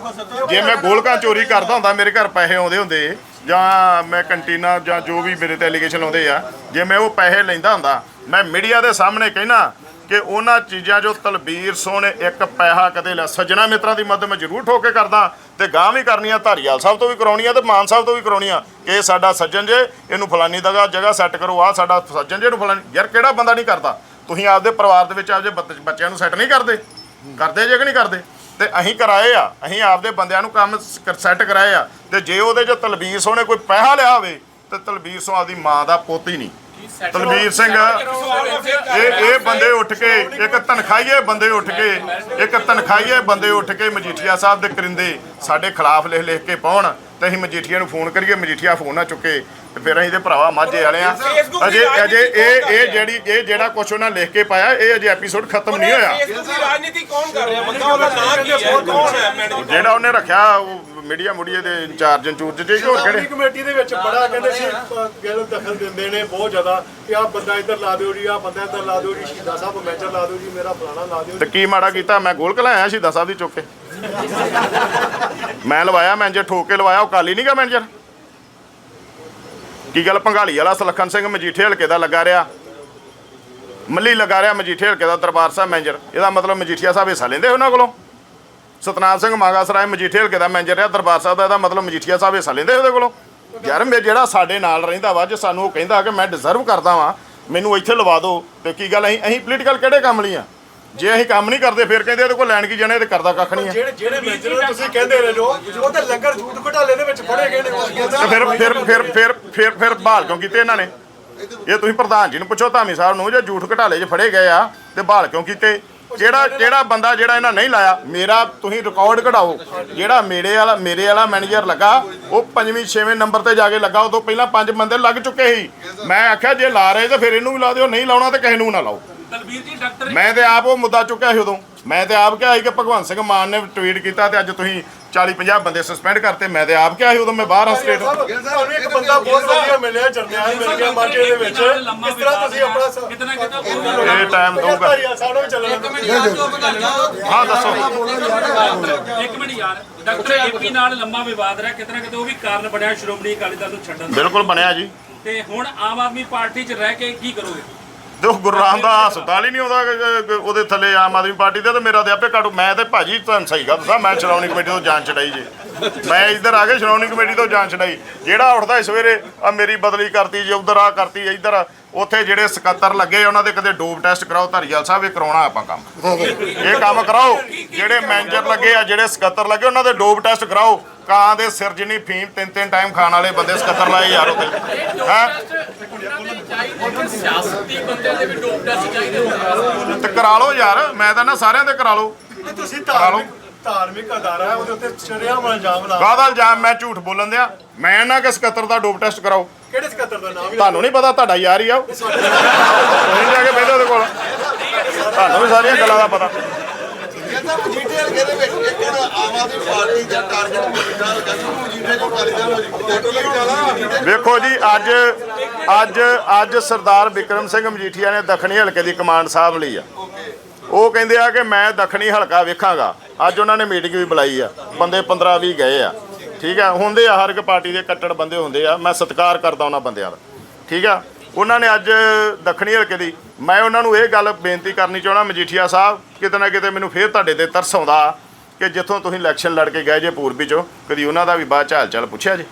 ਜੇ ਮੈਂ ਗੋਲਕਾਂ ਚੋਰੀ ਕਰਦਾ ਹੁੰਦਾ, ਮੇਰੇ ਘਰ ਪੈਸੇ ਆਉਂਦੇ ਹੁੰਦੇ, ਜਾਂ ਮੈਂ ਕੰਟੀਨਾ ਜਾਂ ਜੋ ਵੀ ਮੇਰੇ ਤੇ ਐਲੀਗੇਸ਼ਨ ਆਉਂਦੇ ਆ, ਜੇ ਮੈਂ ਉਹ ਪੈਸੇ ਲੈਂਦਾ ਹੁੰਦਾ, ਮੈਂ ਮੀਡੀਆ ਦੇ ਸਾਹਮਣੇ ਕਹਿਣਾ ਕਿ ਉਹਨਾਂ ਚੀਜ਼ਾਂ ਜੋ ਤਲਬੀਰ ਸੋਹ ਨੇ ਇੱਕ ਪੈਸਾ ਕਦੇ ਲੈ ਸੱਜਣਾ ਮਿੱਤਰਾਂ ਦੀ ਮਦਦ ਮੈਂ ਜ਼ਰੂਰ ਠੋਕ ਕੇ ਕਰਦਾ ਤੇ ਗਾਂ ਵੀ ਕਰਨੀਆਂ ਧਾਰੀਵਾਲ ਸਾਹਿਬ ਤੋਂ ਵੀ ਕਰਾਉਣੀਆਂ ਤੇ ਮਾਨ ਸਾਹਿਬ ਤੋਂ ਵੀ ਕਰਾਉਣੀਆਂ ਕਿ ਇਹ ਸਾਡਾ ਸੱਜਣ ਜੇ, ਇਹਨੂੰ ਫਲਾਨੀ ਦਗਾ ਜਗ੍ਹਾ ਸੈੱਟ ਕਰੋ ਆ ਸਾਡਾ ਸੱਜਣ ਜੇ ਨੂੰ ਫਲਾਨੀ ਯਾਰ ਕਿਹੜਾ ਬੰਦਾ ਨਹੀਂ ਕਰਦਾ? ਤੁਸੀਂ ਆਪਦੇ ਪਰਿਵਾਰ ਦੇ ਵਿੱਚ ਆਪਦੇ ਬੱਚ- ਬੱਚਿਆਂ ਨੂੰ ਸੈੱਟ ਨਹੀਂ ਕਰਦੇ। ਕਰਦੇ ਜੇ ਕਿ ਨਹੀਂ ਕਰਦੇ? ਤੇ ਅਸੀਂ ਕਰਾਏ ਆ, ਅਸੀਂ ਆਪਦੇ ਬੰਦਿਆਂ ਨੂੰ ਕੰਮ ਸੈੱਟ ਕਰਾਏ ਆ ਤੇ ਜੇ ਉਹਦੇ ਚ ਤਲਬੀਰ ਸੋਹ ਨੇ ਕੋਈ ਪੈਸਾ ਲਿਆ ਹੋਵੇ, ਤੇ ਤਲਬੀਰ ਸੋ ਆਪਦੀ ਮਾਂ ਦਾ ਪੁੱਤ ਹੀ ਨਹੀਂ। ਤਲਬੀਰ ਸਿੰਘ, ਇਹ ਇਹ ਬੰਦੇ ਉੱਠ ਕੇ, ਇੱਕ ਤਨਖਾਹੀਏ ਬੰਦੇ ਉੱਠ ਕੇ, ਇੱਕ ਤਨਖਾਹੀਏ ਬੰਦੇ ਉੱਠ ਕੇ ਮਜੀਠੀਆ ਸਾਹਿਬ ਦੇ ਕਰਿੰਦੇ ਸਾਡੇ ਖਿਲਾਫ ਲਿਖ ਲਿਖ ਕੇ ਪਾਉਣ। ਤੇ ਅਸੀਂ ਮਜੀਠੀਆ ਨੂੰ ਫੋਨ ਕਰੀਏ ਮਜੀਠੀਆ ਫੋਨ ਨਾ ਚੁੱਕੇ ਤੇ ਫਿਰ ਅਸੀਂ ਤੇ ਭਰਾਵਾ ਮਾਝੇ ਵਾਲੇ ਆ ਅਜੇ ਅਜੇ ਇਹ ਇਹ ਜਿਹੜੀ ਇਹ ਜਿਹੜਾ ਕੁਛ ਉਹਨਾਂ ਲਿਖ ਕੇ ਪਾਇਆ ਇਹ ਅਜੇ ਐਪੀਸੋਡ ਖਤਮ ਨਹੀਂ ਹੋਇਆ। ਫੇਸਬੁੱਕ ਦੀ ਰਾਜਨੀਤੀ ਕੌਣ ਕਰ ਰਿਹਾ? ਬੰਦਾ ਉਹਦਾ ਨਾਂ ਕੀ ਹੈ? ਕੌਣ ਹੈ? ਮੈਡਮ ਜਿਹੜਾ ਉਹਨੇ ਰੱਖਿਆ ਉਹ ਮੀਡੀਆ ਮੁੜੀਏ ਦੇ ਇੰਚਾਰਜ ਇੰਚੂਰਜ ਜੇ ਹੋਰ ਕਿਹੜੇ? ਕਮੇਟੀ ਦੇ ਵਿੱਚ ਬੜਾ ਕਹਿੰਦੇ ਸੀ ਗੱਲ ਦਖਲ ਦਿੰਦੇ ਨੇ ਬਹੁਤ ਜ਼ਿਆਦਾ ਕਿ ਆਹ ਬੰਦਾ ਇੱਧਰ ਲਾ ਦਿਓ ਜੀ ਆਹ ਬੰਦਾ ਇੱਧਰ ਲਾ ਦਿਓ ਜੀ ਸ਼ਹੀਦਾਂ ਸਾਹਿਬ ਮੈਜਰ ਲਾ ਦਿਓ ਜੀ ਮੇਰਾ ਫਲਾਣਾ ਲਾ ਦਿਓ ਤੇ ਕੀ ਮਾੜਾ ਕੀਤਾ? ਮੈਂ ਗੋਲਕ ਲਾਇਆ ਸ਼ਹੀਦਾਂ ਸਾਹਿਬ ਦੀ ਚੁੱਕ ਕੇ। ਮੈਂ ਲਵਾਇਆ ਮੈਨੇਜਰ, ਠੋਕ ਕੇ ਲਵਾਇਆ, ਉਹ ਕਾਲੀ ਨਹੀਂਗਾ ਮੈਨੇਜਰ। ਕੀ ਗੱਲ ਪੰਗਾਲੀ ਵਾਲਾ ਸਲੱਖਣ ਸਿੰਘ ਮਜੀਠੇ ਹਲਕੇ ਦਾ ਲੱਗਾ ਰਿਹਾ? ਮੱਲੀ ਲੱਗਾ ਰਿਹਾ ਮਜੀਠੇ ਹਲਕੇ ਦਾ ਦਰਬਾਰ ਸਾਹਿਬ ਮੈਨੇਜਰ। ਇਹਦਾ ਮਤਲਬ ਮਜੀਠੀਆ ਸਾਹਿਬ ਹਿੱਸਾ ਲੈਂਦੇ ਉਹਨਾਂ ਕੋਲੋਂ? ਸਤਨਾਮ ਸਿੰਘ ਮਾਗਾ ਸਰਾਏ ਮਜੀਠੇ ਹਲਕੇ ਦਾ ਮੈਨੇਜਰ ਰਿਹਾ, ਦਰਬਾਰ ਸਾਹਿਬ ਦਾ ਇਹਦਾ ਮਤਲਬ ਮਜੀਠੀਆ ਸਾਹਿਬ ਹਿੱਸਾ ਲੈਂਦੇ ਉਹਦੇ ਕੋਲੋਂ? ਯਾਰ ਮੇ ਜਿਹੜਾ ਸਾਡੇ ਨਾਲ ਰਹਿੰਦਾ ਵਾ, ਜੇ ਸਾਨੂੰ ਉਹ ਕਹਿੰਦਾ ਕਿ ਮੈਂ ਡਿਜ਼ਰਵ ਕਰਦਾ ਵਾਂ, ਮੈਨੂੰ ਇੱਥੇ ਲਵਾ ਦਿਓ, ਤੇ ਕੀ ਗੱਲ ਅਸੀਂ ਅਸੀਂ ਪੋਲੀਟੀਕਲ ਕਿਹੜੇ ਕੰਮ ਲਈ ਆ? ਜੇ ਅਸੀਂ ਕੰਮ ਨਹੀਂ ਕਰਦੇ ਫਿਰ ਕਹਿੰਦੇ ਇਹਦੇ ਕੋਲ ਲੈਣ ਕੀ ਜਾਣੇ ਤੇ ਕਰਦਾ ਕੱਖ ਨਹੀਂ ਹੈ। ਜਿਹੜੇ ਜਿਹੜੇ ਨੂੰ ਤੁਸੀਂ ਕਹਿੰਦੇ ਰਹੇ ਜੋ ਉਹ ਤੇ ਲੰਗਰ ਝੂਠ ਘਟਾਲੇ ਦੇ ਵਿੱਚ ਫੜੇ ਗਏ ਨੇ ਉਸ ਤੇ ਫਿਰ ਫਿਰ ਫਿਰ ਫਿਰ ਫਿਰ ਫਿਰ ਬਹਾਲ ਕਿਉਂ ਕੀਤੇ ਇਹਨਾਂ ਨੇ? ਇਹ ਤੁਸੀਂ ਪ੍ਰਧਾਨ ਜੀ ਨੂੰ ਪੁੱਛੋ ਧਾਮੀ ਸਾਹਿਬ ਨੂੰ ਜੇ ਝੂਠ ਘਟਾਲੇ 'ਚ ਫੜੇ ਗਏ ਆ ਤੇ ਬਹਾਲ ਕਿਉਂ ਕੀਤੇ? ਜਿਹੜਾ ਜਿਹੜਾ ਬੰਦਾ ਜਿਹੜਾ ਇਹਨਾਂ ਨਹੀਂ ਲਾਇਆ ਮੇਰਾ ਤੁਸੀਂ ਰਿਕਾਰਡ ਕਢਾਓ। ਜਿਹੜਾ ਮੇਰੇ ਵਾਲਾ ਮੇਰੇ ਵਾਲਾ ਮੈਨੇਜਰ ਲੱਗਾ ਉਹ ਪੰਜਵੀਂ ਛੇਵੇਂ ਨੰਬਰ ਤੇ ਜਾ ਕੇ ਲੱਗਾ ਉਦੋਂ ਪਹਿਲਾਂ ਪੰਜ ਬੰਦੇ ਲੱਗ ਚੁੱਕੇ ਸੀ। ਮੈਂ ਆਖਿਆ ਜੇ ਲਾ ਰਹੇ ਤੇ ਫਿਰ ਇਹਨੂੰ ਵੀ ਲਾ ਦਿਓ ਨਹੀਂ ਲਾਉਣਾ ਤੇ ਕਿਸੇ ਨੂੰ ਨਾ ਲਾਓ। ਦਲਬੀਰ ਜੀ ਡਾਕਟਰ ਮੈਂ ਤੇ ਆਪ ਉਹ ਮੁੱਦਾ ਚੁੱਕਿਆ ਸੀ ਉਦੋਂ। ਮੈਂ ਤੇ ਆਪ ਕਿਹਾ ਸੀ ਕਿ ਭਗਵੰਤ ਸਿੰਘ ਮਾਨ ਨੇ ਟਵੀਟ ਕੀਤਾ ਤੇ ਅੱਜ ਤੁਸੀਂ 40 50 ਬੰਦੇ ਸਸਪੈਂਡ ਕਰਤੇ। ਮੈਂ ਤੇ ਆਪ ਕਿਹਾ ਸੀ ਉਦੋਂ ਮੈਂ ਬਾਹਰ ਆ ਸਟੇਟ ਤੁਹਾਨੂੰ ਇੱਕ ਬੰਦਾ ਬਹੁਤ ਵਧੀਆ ਮਿਲਿਆ ਜਰਨੈਲ ਮਿਲ ਗਿਆ ਮਾਝੇ ਦੇ ਵਿੱਚ। ਕਿਸ ਤਰ੍ਹਾਂ ਤੁਸੀਂ ਆਪਣਾ ਕਿਤਨਾ ਕਿਤਨਾ ਇਹ ਟਾਈਮ ਦਊਗਾ। ਧਾਰੀਵਾਲ ਸਾਹਿਬ ਨੂੰ ਵੀ ਚੱਲਣਾ ਹਾਂ ਦੱਸੋ। ਇੱਕ ਮਿੰਟ ਯਾਰ ਡਾਕਟਰ ਏਪੀ ਨਾਲ ਲੰਮਾ ਵਿਵਾਦ ਰਿਹਾ ਕਿਤਨਾ ਕਿਤੇ ਉਹ ਵੀ ਕਾਰਨ ਬਣਿਆ ਸ਼੍ਰੋਮਣੀ ਅਕਾਲੀ ਦਲ ਨੂੰ ਛੱਡਣ ਦਾ। ਬਿਲਕੁਲ ਬਣਿਆ ਜੀ। ਤੇ ਹੁਣ ਆਮ ਆਦਮੀ ਪਾਰਟੀ 'ਚ ਰਹਿ ਕੇ ਕੀ ਕਰੋਗੇ? ਤੇ ਉਹ ਗੁਰੂ ਰਾਮਦਾਸ, ਹਸਪਤਾਲ ਹੀ ਨਹੀਂ ਆਉਂਦਾ ਕਿ- ਕਿ- ਉਹਦੇ ਥੱਲੇ ਆਮ ਆਦਮੀ ਪਾਰਟੀ ਦੇ ਤੇ ਮੇਰਾ ਤੇ ਆਪੇ ਕਾਟੂ। ਮੈਂ ਤੇ ਭਾਜੀ ਤੁਹਾਨੂੰ ਸਹੀ ਗੱਲ ਦੱਸਾਂ, ਮੈਂ ਸ਼੍ਰੋਮਣੀ ਕਮੇਟੀ ਤੋਂ ਜਾਨ ਛਡਾਈ ਜੇ। ਮੈਂ ਇੱਧਰ ਆ ਕੇ ਸ਼੍ਰੋਮਣੀ ਕਮੇਟੀ ਤੋਂ ਜਾਨ ਛਡਾਈ। ਜਿਹੜਾ ਉੱਠਦਾ ਸੀ ਸਵੇਰੇ ਆ ਮੇਰੀ ਬਦਲੀ ਕਰਤੀ ਜੇ, ਉਧਰ ਆ ਕਰਤੀ ਇੱਧਰ ਉੱਥੇ ਜਿਹੜੇ ਸਕੱਤਰ ਲੱਗੇ ਉਹਨਾਂ ਦੇ ਕਦੇ ਡੋਪ ਟੈਸਟ ਕਰਾਓ, ਧਾਰੀਵਾਲ ਸਾਹਿਬ, ਇਹ ਕਰਾਉਣਾ ਆਪਾਂ ਕੰਮ। ਇਹ ਕੰਮ ਕਰਾਓ। ਜਿਹੜੇ ਮੈਨੇਜਰ ਲੱਗੇ ਆ, ਜਿਹੜੇ ਸਕੱਤਰ ਲੱਗੇ, ਉਹਨਾਂ ਦੇ ਡੋਪ ਟੈਸਟ ਕਰਾਓ। ਕਾਂ ਦੇ ਸਿਰ ਜਿੰਨੀ ਫੀਮ ਤਿੰਨ ਤਿੰਨ ਟਾਈਮ ਖਾਣ ਵਾਲੇ ਬੰਦੇ ਸਕੱਤਰ ਲਾਏ ਯਾਰ ਉੱਤੇ ਹੈ? ਸਿਆਸਤੀ ਬੰਦੇ ਦੇ ਵੀ ਡੋਪ ਟੈਸਟ ਚਾਹੀਦੇ ਤੇ ਕਰਾ ਲਓ ਯਾਰ ਮੈਂ ਤਾਂ ਨਾ ਸਾਰਿਆਂ ਦੇ ਕਰਾ ਲਓ। ਤੁਸੀਂ ਧਾਰਮਿਕ ਧਾਰਮਿਕ ਅਦਾਰਾ ਹੈ ਉਹਦੇ ਉੱਤੇ ਸ਼ਰਿਆਮ ਇਲਜ਼ਾਮ ਲਾ ਕਾਹਦਾ ਇਲਜ਼ਾਮ ਮੈਂ ਝੂਠ ਬੋਲਣ ਦਿਆ। ਮੈਂ ਨਾ ਕਿ ਸਕੱਤਰ ਦਾ ਡੋਪ ਟੈਸਟ ਕਰਾਓ। ਕਿਹੜੇ ਸਕੱਤਰ ਦਾ ਨਾਮ? ਤੁਹਾਨੂੰ ਨਹੀਂ ਪਤਾ ਤੁਹਾਡਾ ਯਾਰ ਹੀ ਆ ਉਹ। ਤੁਸੀਂ ਜਾ ਕੇ ਬਹਿਦੇ ਉਹਦੇ ਕੋਲ। ਤੁਹਾਨੂੰ ਵੀ ਸਾਰੀਆਂ ਗੱਲਾਂ ਦਾ ਪਤਾ। ਕਹਿੰਦਾ ਮਜੀਠੇ ਹਲਕੇ ਦੇ ਵਿੱਚ ਇੱਕ ਹੁਣ ਆਮ ਆਦਮੀ ਪਾਰਟੀ ਦਾ ਟਾਰਗੇਟ ਮਜੀਠਾ ਹਲਕਾ ਸੀ ਮਜੀਠੇ ਜੋ ਕਾਲੀ ਦਲ ਹੋ। ਜੀ ਵੇਖੋ ਜੀ, ਅੱਜ ਅੱਜ ਅੱਜ ਸਰਦਾਰ ਵਿਕਰਮ ਸਿੰਘ ਮਜੀਠੀਆ ਨੇ ਦੱਖਣੀ ਹਲਕੇ ਦੀ ਕਮਾਂਡ ਸਾਂਭ ਲਈ ਆ। ਉਹ ਕਹਿੰਦੇ ਆ ਕਿ ਮੈਂ ਦੱਖਣੀ ਹਲਕਾ ਵੇਖਾਂਗਾ। ਅੱਜ ਉਹਨਾਂ ਨੇ ਮੀਟਿੰਗ ਵੀ ਬੁਲਾਈ ਆ। ਬੰਦੇ 15 20 ਗਏ ਆ। ਠੀਕ ਆ? ਹੁੰਦੇ ਆ ਹਰ ਇੱਕ ਪਾਰਟੀ ਦੇ ਕੱਟੜ ਬੰਦੇ ਹੁੰਦੇ ਆ। ਮੈਂ ਸਤਿਕਾਰ ਕਰਦਾ ਉਹਨਾਂ ਬੰਦਿਆਂ ਦਾ। ਠੀਕ ਆ? ਉਹਨਾਂ ਨੇ ਅੱਜ ਦੱਖਣੀ ਹਲਕੇ ਦੀ, ਮੈਂ ਉਹਨਾਂ ਨੂੰ ਇਹ ਗੱਲ ਬੇਨਤੀ ਕਰਨੀ ਚਾਹਣਾ ਮਜੀਠੀਆ ਸਾਹਿਬ, ਕਿਤੇ ਨਾ ਕਿਤੇ ਮੈਨੂੰ ਫੇਰ ਤੁਹਾਡੇ ਤੇ ਤਰਸ ਆਉਂਦਾ ਕਿ ਜਿੱਥੋਂ ਤੁਸੀਂ ਇਲੈਕਸ਼ਨ ਲੜ ਕੇ ਗਏ ਜੇ ਪੂਰਬੀ ਚੋਂ, ਕਦੀ ਉਹਨਾਂ ਦਾ ਵੀ ਬਾਅਦ ਚ ਹਾਲ ਚਾਲ ਪੁੱਛਿਆ ਜੇ?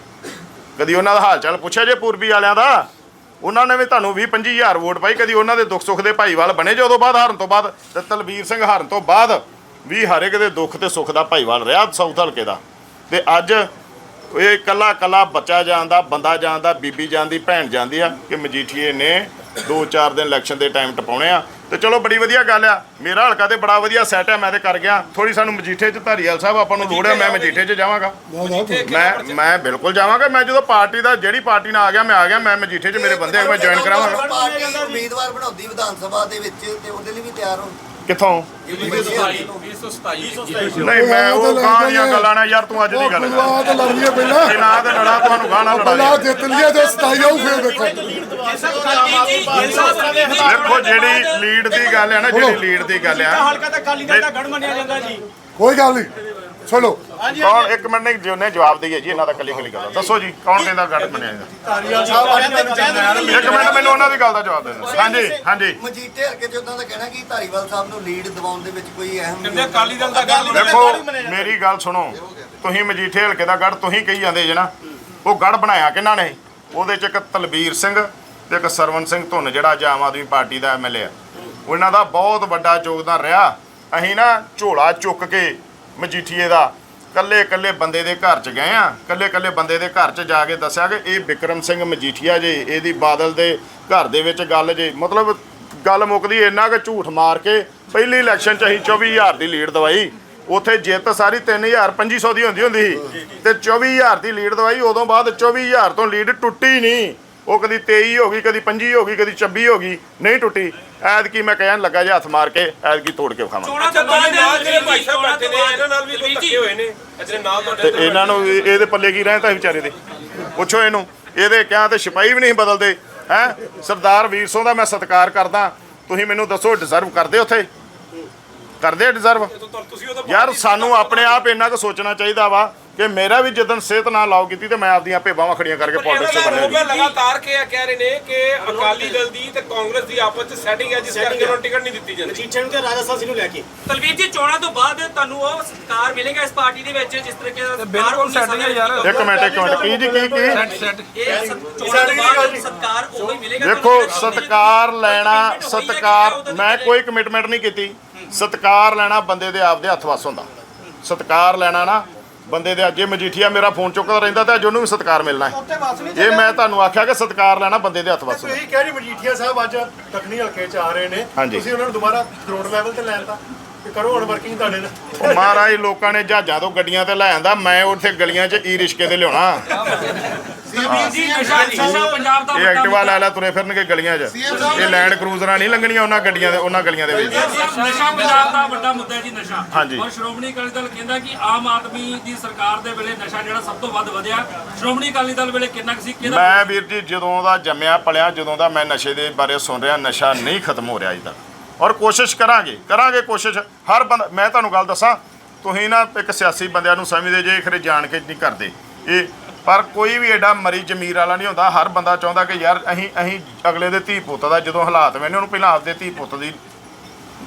ਕਦੀ ਉਹਨਾਂ ਦਾ ਹਾਲ ਚਾਲ ਪੁੱਛਿਆ ਜੇ ਪੂਰਬੀ ਵਾਲਿਆਂ ਦਾ? ਉਹਨਾਂ ਨੇ ਵੀ ਤੁਹਾਨੂੰ 20 25000 ਵੋਟ ਪਾਈ, ਕਦੀ ਉਹਨਾਂ ਦੇ ਦੁੱਖ ਸੁੱਖ ਦੇ ਭਾਈਵਾਲ ਬਣੇ ਜੇ ਉਦੋਂ ਬਾਅਦ, ਹਾਰਨ ਤੋਂ ਬਾਅਦ? ਤੇ ਤਲਵੀਰ ਸਿੰਘ ਹਾਰਨ ਤੋਂ ਬਾਅਦ ਵੀ ਹਰ ਇੱਕ ਦੇ ਦੁੱਖ ਤੇ ਸੁੱਖ ਦਾ ਭਾਈਵਾਲ ਰਿਹਾ ਸਾਊਥ ਹਲਕੇ ਦਾ। ਤੇ ਅੱਜ ਇਹ ਕੱਲਾ ਕੱਲਾ ਬੱਚਾ ਜਾਂਦਾ ਬੰਦਾ ਜਾਂਦਾ ਬੀਬੀ ਜਾਂਦੀ ਭੈਣ ਜਾਂਦੀ ਆ ਕਿ ਮਜੀਠੀਏ ਨੇ 2-4 ਦਿਨ ਇਲੈਕਸ਼ਨ ਦੇ ਟਾਈਮ ਟਪਾਉਣੇ ਆ। ਤੇ ਚਲੋ ਬੜੀ ਵਧੀਆ ਗੱਲ ਆ। ਮੇਰਾ ਹਲਕਾ ਤੇ ਬੜਾ ਵਧੀਆ ਸੈਟ ਹੈ ਮੈਂ ਤੇ ਕਰ ਗਿਆ। ਥੋੜੀ ਸਾਨੂੰ ਮਜੀਠੇ ਚ ਧਾਰੀਵਾਲ ਸਾਹਿਬ ਆਪਾਂ ਨੂੰ ਲੋੜ ਹੈ ਮੈਂ ਮਜੀਠੇ ਚ ਜਾਵਾਂਗਾ। ਮੈਂ ਮੈਂ ਬਿਲਕੁਲ ਜਾਵਾਂਗਾ। ਮੈਂ ਜਦੋਂ ਪਾਰਟੀ ਦਾ ਜਿਹੜੀ ਪਾਰਟੀ ਨਾਲ ਆ ਗਿਆ ਮੈਂ ਆ ਗਿਆ ਮੈਂ ਮਜੀਠੇ 'ਚ ਮੇਰੇ ਬੰਦੇ ਆ ਮੈਂ ਜੁਆਇਨ ਕਰਾਵਾਂਗਾ। ਪਾਰਟੀ ਉਮੀਦਵਾਰ ਬਣਾਉਂਦੀ ਵਿਧਾਨ ਸਭਾ ਦੇ ਵਿੱਚ ਤੇ ਉਹਦੇ ਲਈ ਵੀ ਤਿਆਰ ਹੋ। ਕਿੱਥੋਂ? ਮਜੀਠੇ ਹਲਕੇ ਤੋਂ। 227 ਨਹੀਂ ਮੈਂ ਉਹ ਗਾਂ ਦੀਆਂ ਗੱਲਾਂ ਨਾਲ ਯਾਰ ਤੂੰ ਅੱਜ ਦੀ ਗੱਲ ਕਰ। ਆ ਤਾਂ ਲੜਨੀਆਂ ਪਹਿਲਾਂ। ਇਹ ਨਾ ਤੇ ਲੜਾ ਤੁਹਾਨੂੰ ਗਾਂ ਨਾਲ ਲੜਾ ਪਹਿਲਾਂ ਜਿੱਤ ਲਿਆ ਤੇ 27 ਆਉ ਫੇਰ ਦੇਖੋ। ਦੇਖੋ ਜਿਹੜੀ ਲੀਡ ਦੀ ਗੱਲ ਹੈ ਨਾ ਜਿਹੜੀ ਲੀਡ ਦੀ ਗੱਲ ਆ ਹਲਕਾ ਤਾਂ ਅਕਾਲੀ ਦਲ ਦਾ ਗੜ ਮੰਨਿਆ ਜਾਂਦਾ ਜੀ। ਕੋਈ ਗੱਲ ਨਹੀਂ। ਸੁਣੋ ਕੌਣ ਇੱਕ ਮਿੰਟ ਨਹੀਂ ਜਿਉਨੇ ਜਵਾਬ ਦਈਏ ਜੀ ਇਹਨਾਂ ਦਾ ਕੱਲੀ ਕੱਲੀ ਗੱਲ। ਦੱਸੋ ਜੀ ਕੌਣ ਕਹਿੰਦਾ ਗੱਡ ਬਣਿਆ ਇੱਕ ਮਿੰਟ ਮੈਨੂੰ ਉਹਨਾਂ ਦੀ ਗੱਲ ਦਾ ਜਵਾਬ ਦੇਣਾ ਹਾਂਜੀ ਹਾਂਜੀ। ਮਜੀਠੇ ਹਲਕੇ ਤੇ ਉਹਨਾਂ ਦਾ ਕਹਿਣਾ ਕਿ ਧਾਰੀਵਾਲ ਸਾਹਿਬ ਨੂੰ ਲੀਡ ਦਿਵਾਉਣ ਦੇ ਵਿੱਚ ਕੋਈ ਅਹਿਮ ਕਹਿੰਦੇ ਅਕਾਲੀ ਦਲ ਦਾ ਗੱਲ ਦੇਖੋ ਮੇਰੀ ਗੱਲ ਸੁਣੋ। ਤੁਸੀਂ ਮਜੀਠੇ ਹਲਕੇ ਦਾ ਗੜ ਤੁਸੀਂ ਕਹੀ ਜਾਂਦੇ ਜੇ ਨਾ ਉਹ ਗੜ ਬਣਾਇਆ ਕਿਹਨਾਂ ਨੇ? ਉਹਦੇ ਚ ਇੱਕ ਤਲਬੀਰ ਸਿੰਘ ਤੇ ਇੱਕ ਸਰਵਨ ਸਿੰਘ ਧੁੰਨ ਜਿਹੜਾ ਆਮ ਆਦਮੀ ਪਾਰਟੀ ਦਾ ਐਮਐਲਏ ਆ। ਉਹਨਾਂ ਦਾ ਬਹੁਤ ਵੱਡਾ ਯੋਗਦਾਨ ਰਿਹਾ। ਅਸੀਂ ਨਾ ਝੋਲਾ ਚੁੱਕ ਕੇ ਮਜੀਠੀਏ ਦਾ ਕੱਲੇ ਕੱਲੇ ਬੰਦੇ ਦੇ ਘਰ ਚ ਗਏ ਆ ਕੱਲੇ ਕੱਲੇ ਬੰਦੇ ਦੇ ਘਰ ਚ ਜਾ ਕੇ ਦੱਸਿਆ ਕਿ ਇਹ ਵਿਕਰਮ ਸਿੰਘ ਮਜੀਠੀਆ ਜੀ, ਇਹਦੀ ਬਾਦਲ ਦੇ ਘਰ ਦੇ ਵਿੱਚ ਗੱਲ ਜੇ। ਮਤਲਬ ਗੱਲ ਮੁੱਕਦੀ ਇੰਨਾ ਕਿ ਝੂਠ ਮਾਰ ਕੇ ਪਹਿਲੀ ਇਲੈਕਸ਼ਨ ਚ ਅਸੀਂ 24000 ਦੀ ਲੀਡ ਦਵਾਈ। ਉਥੇ ਜਿੱਤ ਸਾਰੀ 3000 2500 ਦੀ ਹੁੰਦੀ ਹੁੰਦੀ ਸੀ। ਤੇ 24000 ਦੀ ਲੀਡ ਦਵਾਈ, ਉਦੋਂ ਬਾਅਦ 24000 ਤੋਂ ਲੀਡ ਟੁੱਟੀ ਨਹੀਂ। ਉਹ ਕਦੀ 23 ਹੋ ਗਈ ਕਦੀ 25 ਹੋ ਗਈ ਕਦੀ 26 ਹੋ ਗਈ ਨਹੀਂ ਟੁੱਟੀ। ਐਦ ਕੀ ਮੈਂ ਕਹਿਣ ਲੱਗਾ ਜੇ ਹੱਥ ਮਾਰ ਕੇ ਐਦ ਕੀ ਤੋੜ ਕੇ ਵਿਖਾਵਾਂ ਚੋਣਾਂ ਤੋਂ ਬਾਅਦ ਨਾਲ ਜਿਹੜੇ ਭਾਈ ਸਾਹਿਬ ਬੈਠੇ ਨੇ ਇਹਨਾਂ ਨਾਲ ਵੀ ਕੋਈ ਧੱਕੇ ਹੋਏ ਨੇ। ਅਜੇ ਨਾਲ ਤੇ ਤੁਹਾਡੇ ਇਹਨਾਂ ਨੂੰ ਇਹਦੇ ਪੱਲੇ ਕੀ ਰਹਿੰਦਾ ਵਿਚਾਰੇ ਦੇ? ਪੁੱਛੋ ਇਹਨੂੰ। ਇਹਦੇ ਕਿਹਾ ਤੇ ਸਿਪਾਹੀ ਵੀ ਨਹੀਂ ਬਦਲਦੇ ਹੈ? ਸਰਦਾਰ ਵੀਰ ਸਿੰਘ ਦਾ ਮੈਂ ਸਤਿਕਾਰ ਕਰਦਾ। ਤੁਸੀਂ ਮੈਨੂੰ ਦੱਸੋ ਡਿਜ਼ਰਵ ਕਰਦੇ ਉੱਥੇ? ਕਰਦੇ ਡਿਜ਼ਰਵ ਤੁਸੀਂ ਉਹਦਾ ਯਾਰ ਸਾਨੂੰ ਆਪਣੇ ਆਪ ਇੰਨਾ ਕੁ ਸੋਚਣਾ ਚਾਹੀਦਾ ਵਾ। ਕਿ ਮੇਰਾ ਵੀ ਜਦੋਂ ਸਿਹਤ ਨਾਲ ਲਾਓ ਕੀਤੀ ਤੇ ਮੈਂ ਆਪਦੀਆਂ ਭੇਬਾਵਾਂ ਖੜੀਆਂ ਕਰਕੇ ਪੋਲਿਟਿਕਸ ਦਾ ਰੋਬ ਹੈ ਲਗਾਤਾਰ ਕਿ ਇਹ ਕਹਿ ਰਹੇ ਨੇ ਕਿ ਅਕਾਲੀ ਦਲ ਦੀ ਤੇ ਕਾਂਗਰਸ ਦੀ ਆਪਸ ਚ ਸੈਟਿੰਗ ਹੈ ਜਿਸ ਕਰਕੇ ਉਹਨਾਂ ਟਿਕਟ ਨਹੀਂ ਦਿੱਤੀ ਜਾਂਦੀ। ਮਜੀਠੀਆ ਨੂੰ ਤੇ ਰਾਜਸਥਾਨ ਸਿੰਘ ਨੂੰ ਲੈ ਕੇ। ਤਲਵੀਰ ਜੀ ਚੋਣਾਂ ਤੋਂ ਬਾਅਦ ਤੁਹਾਨੂੰ ਉਹ ਸਤਿਕਾਰ ਮਿਲੇਗਾ ਇਸ ਪਾਰਟੀ ਦੇ ਵਿੱਚ ਜਿਸ ਤਰੀਕੇ ਦਾ ਬਿਲਕੁਲ setting ਹੈ ਯਾਰ। ਇੱਕ ਮਿੰਟ ਇੱਕ ਮਿੰਟ। ਕੀ ਜੀ ਕੀ ਕੀ? ਇਹ ਚੋਣਾਂ ਤੋਂ ਬਾਅਦ ਸਤਿਕਾਰ ਉਹ ਹੀ ਮਿਲੇਗਾ ਦੇਖੋ ਸਤਕਾਰ ਲੈਣਾ ਸਤਕਾਰ ਮੈਂ ਕੋਈ ਕਮਿਟਮੈਂਟ ਨਹੀਂ ਕੀਤੀ। ਸਤਕਾਰ ਲੈਣਾ ਬੰਦੇ ਦੇ ਆਪਦੇ ਹੱਥ ਵੱਸ ਹੁੰਦਾ ਸਤਕਾਰ ਲੈਣਾ ਨਾ ਬੰਦੇ ਦੇ ਅੱਗੇ ਮਜੀਠੀਆ ਮੇਰਾ ਫੋਨ ਚੁੱਕਦਾ ਰਹਿੰਦਾ ਤੇ ਅੱਜ ਉਹਨੂੰ ਵੀ ਸਤਕਾਰ ਮਿਲਣਾ ਹੈ। ਇਹ ਮੈਂ ਤੁਹਾਨੂੰ ਆਖਿਆ ਕਿ ਸਤਕਾਰ ਲੈਣਾ ਬੰਦੇ ਦੇ ਹੱਥ ਵੱਸ ਤੁਸੀਂ ਕਹਿ ਰਹੇ ਮਜੀਠੀਆ ਸਾਹਿਬ ਅੱਜ ਤਕਨੀ ਹਲਕੇ ਚ ਆ ਰਹੇ ਨੇ। ਹਾਂਜੀ। ਤੁਸੀਂ ਉਹਨਾਂ ਨੂੰ ਦੁਬਾਰਾ ਗਰਾਊਂਡ ਲੈਵਲ ਤੇ ਲੈਣ ਦਾ ਤੇ ਕਰੋ ਹੁਣ ਵਰਕਿੰਗ ਤੁਹਾਡੇ ਨਾਲ ਉਹ ਮਹਾਰਾਜ ਲੋਕਾਂ ਨੇ ਜਹਾਜ਼ਾਂ ਤੋਂ ਗੱਡੀਆਂ ਤੇ ਲੈ ਆਂਦਾ ਮੈਂ ਉੱਥੇ ਗਲੀਆਂ 'ਚ ਈ ਰਿਸ਼ਕੇ ਤੇ ਲਿਆਉਣਾ। ਤਲਵੀਰ ਜੀ ਨਸ਼ਾ ਨਸ਼ਾ ਪੰਜਾਬ ਦਾ ਇਹ ਵੱਡਾ ਐਕਟਿਵਾ ਲੈ ਲੈ ਤੁਰੇ ਫਿਰਨਗੇ ਗਲੀਆਂ 'ਚ। ਇਹ ਲੈਂਡ ਕਰੂਜ਼ਰਾਂ ਨਹੀਂ ਲੰਘਣੀਆਂ ਉਹਨਾਂ ਗੱਡੀਆਂ ਦੇ ਉਹਨਾਂ ਗਲੀਆਂ ਦੇ ਵਿੱਚ। ਨਸ਼ਾ ਪੰਜਾਬ ਦਾ ਵੱਡਾ ਮੁੱਦਾ ਹੈ ਜੀ ਨਸ਼ਾ। ਹਾਂਜੀ। ਔਰ ਸ਼੍ਰੋਮਣੀ ਅਕਾਲੀ ਦਲ ਕਹਿੰਦਾ ਕਿ ਆਮ ਆਦਮੀ ਦੀ ਸਰਕਾਰ ਦੇ ਵੇਲੇ ਨਸ਼ਾ ਜਿਹੜਾ ਸਭ ਤੋਂ ਵੱਧ ਵਧਿਆ। ਸ਼੍ਰੋਮਣੀ ਅਕਾਲੀ ਦਲ ਵੇਲੇ ਕਿੰਨਾ ਕੁ ਸੀ ਕਿਹਦਾ? ਮੈਂ ਵੀਰ ਜੀ ਜਦੋਂ ਦਾ ਜੰਮਿਆ ਪਲਿਆ ਜਦੋਂ ਦਾ ਮੈਂ ਨਸ਼ੇ ਦੇ ਬਾਰੇ ਸੁਣ ਰਿਹਾ ਨਸ਼ਾ ਨਹੀਂ ਖਤਮ ਹੋ ਰਿਹਾ ਅਜੇ ਤੱਕ। ਔਰ ਕੋਸ਼ਿਸ਼ ਕਰਾਂਗੇ ਕਰਾਂਗੇ ਕੋਸ਼ਿਸ਼। ਹਰ ਬੰਦਾ ਮੈਂ ਤੁਹਾਨੂੰ ਗੱਲ ਦੱਸਾਂ ਤੁਸੀਂ ਨਾ ਇੱਕ ਸਿਆਸੀ ਬੰਦਿਆਂ ਨੂੰ ਸਮਝਦੇ ਜੇ ਖਰੇ ਜਾਣ ਕੇ ਨਹੀਂ ਕਰਦੇ। ਇਹ ਪਰ ਕੋਈ ਵੀ ਐਡਾ ਮਰੀ ਜ਼ਮੀਰ ਵਾਲਾ ਨਹੀਂ ਹੁੰਦਾ। ਹਰ ਬੰਦਾ ਚਾਹੁੰਦਾ ਕਿ ਯਾਰ ਅਸੀਂ ਅਸੀਂ ਅਗਲੇ ਦੇ ਧੀ ਪੁੱਤ ਦਾ ਜਦੋਂ ਹਾਲਾਤ ਵੇਨੇ ਉਹਨੂੰ ਪਹਿਲਾਂ ਆਪਦੇ ਧੀ ਪੁੱਤ ਦੀ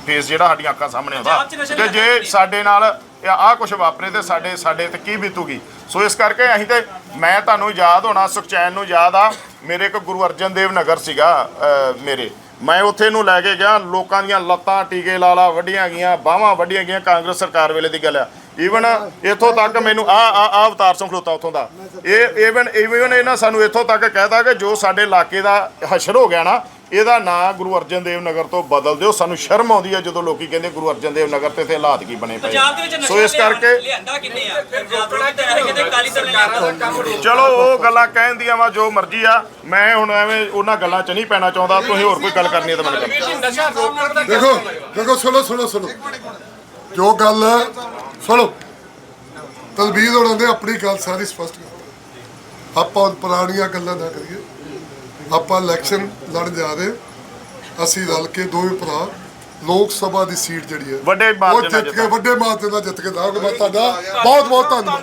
ਫੇਸ ਜਿਹੜਾ ਸਾਡੀਆਂ ਅੱਖਾਂ ਸਾਹਮਣੇ ਆਉਂਦਾ। ਕਿ ਜੇ ਸਾਡੇ ਨਾਲ ਆਹ ਕੁਝ ਵਾਪਰੇ ਤੇ ਸਾਡੇ ਸਾਡੇ ਤੇ ਕੀ ਬੀਤੂਗੀ? ਸੋ ਇਸ ਕਰਕੇ ਅਸੀਂ ਤੇ ਮੈਂ ਤੁਹਾਨੂੰ ਯਾਦ ਹੋਣਾ ਸੁਖਚੈਨ ਨੂੰ ਯਾਦ ਆ ਮੇਰੇ ਇੱਕ ਗੁਰੂ ਅਰਜਨ ਦੇਵ ਨਗਰ ਸੀਗਾ ਮੇਰੇ। ਮੈਂ ਉੱਥੇ ਨੂੰ ਲੈ ਕੇ ਗਿਆ, ਲੋਕਾਂ ਦੀਆਂ ਲੱਤਾਂ ਟੀਕੇ ਲਾ ਲਾ, ਵੱਡੀਆਂ ਗਈਆਂ, ਬਾਹਾਂ ਵੱਡੀਆਂ ਗਈਆਂ, ਕਾਂਗਰਸ ਸਰਕਾਰ ਵੇਲੇ ਦੀ ਗੱਲ ਆ। ਈਵਨ ਇੱਥੋਂ ਤੱਕ ਮੈਨੂੰ ਆ ਆ ਆ ਅਵਤਾਰ ਸਿੰਘ ਖਲੋਤਾ ਉੱਥੋਂ ਦਾ। ਇਹ ਈਵਨ ਈਵਨ ਇਹਨਾਂ ਸਾਨੂੰ ਇੱਥੋਂ ਤੱਕ ਕਹਿਤਾ ਕਿ ਜੋ ਸਾਡੇ ਇਲਾਕੇ ਦਾ ਹਸ਼ਰ ਹੋ ਗਿਆ ਨਾ ਇਹਦਾ ਨਾਂ ਗੁਰੂ ਅਰਜਨ ਦੇਵ ਨਗਰ ਤੋਂ ਬਦਲ ਦਿਓ। ਸਾਨੂੰ ਸ਼ਰਮ ਆਉਂਦੀ ਹੈ ਜਦੋਂ ਲੋਕੀ ਕਹਿੰਦੇ ਗੁਰੂ ਅਰਜਨ ਦੇਵ ਨਗਰ ਤੇ ਤੇ ਹਾਲਾਤ ਕੀ ਬਣੇ ਪਏ। ਪੰਜਾਬ ਦੇ ਵਿੱਚ ਸੋ ਇਸ ਨਸ਼ਾ ਕਰਕੇ ਲਿਆਂਦਾ ਕਿੰਨੇ ਆ? ਦੇ ਚਲੋ ਉਹ ਗੱਲਾਂ ਕਹਿਣ ਦੀਆਂ ਵਾ ਜੋ ਮਰਜ਼ੀ ਆ। ਮੈਂ ਹੁਣ ਐਵੇਂ ਉਹਨਾਂ ਗੱਲਾਂ 'ਚ ਨਹੀਂ ਪੈਣਾ ਚਾਹੁੰਦਾ। ਤੁਸੀਂ ਹੋਰ ਕੋਈ ਗੱਲ ਕਰਨੀ ਹੈ ਤਾਂ ਮੈਨੂੰ ਕਰੋ। ਦਾ ਦੇਖੋ ਦੇਖੋ ਸੁਣੋ ਸੁਣੋ ਸੁਣੋ। ਜੋ ਗੱਲ ਹੈ ਸੁਣੋ। ਤਲਬੀਰ ਹੋਣਾ ਨੇ ਆਪਣੀ ਗੱਲ ਸਾਰੀ ਸਪਸ਼ਟ ਕਰ ਆਪਾਂ ਪੁਰਾਣੀਆਂ ਗੱਲਾਂ ਨਾ ਕਰੀਏ। ਆਪਾਂ ਇਲੈਕਸ਼ਨ ਲੜਨ ਜਾ ਰਹੇ ਅਸੀਂ ਰਲ ਕੇ ਦੋਵੇਂ ਭਰਾ ਲੋਕ ਸਭਾ ਦੀ ਸੀਟ ਜਿਹੜੀ ਹੈ ਵੱਡੇ ਉਹ ਮਾਰਜਨ ਨਾਲ ਜਿੱਤ ਕੇ। ਵੱਡੇ ਮਾਰਜਨ ਨਾਲ ਜਿੱਤ ਕੇ ਦਾਂਗੇ ਮੈਂ ਤੁਹਾਡਾ ਬਹੁਤ ਬਹੁਤ ਧੰਨਵਾਦ।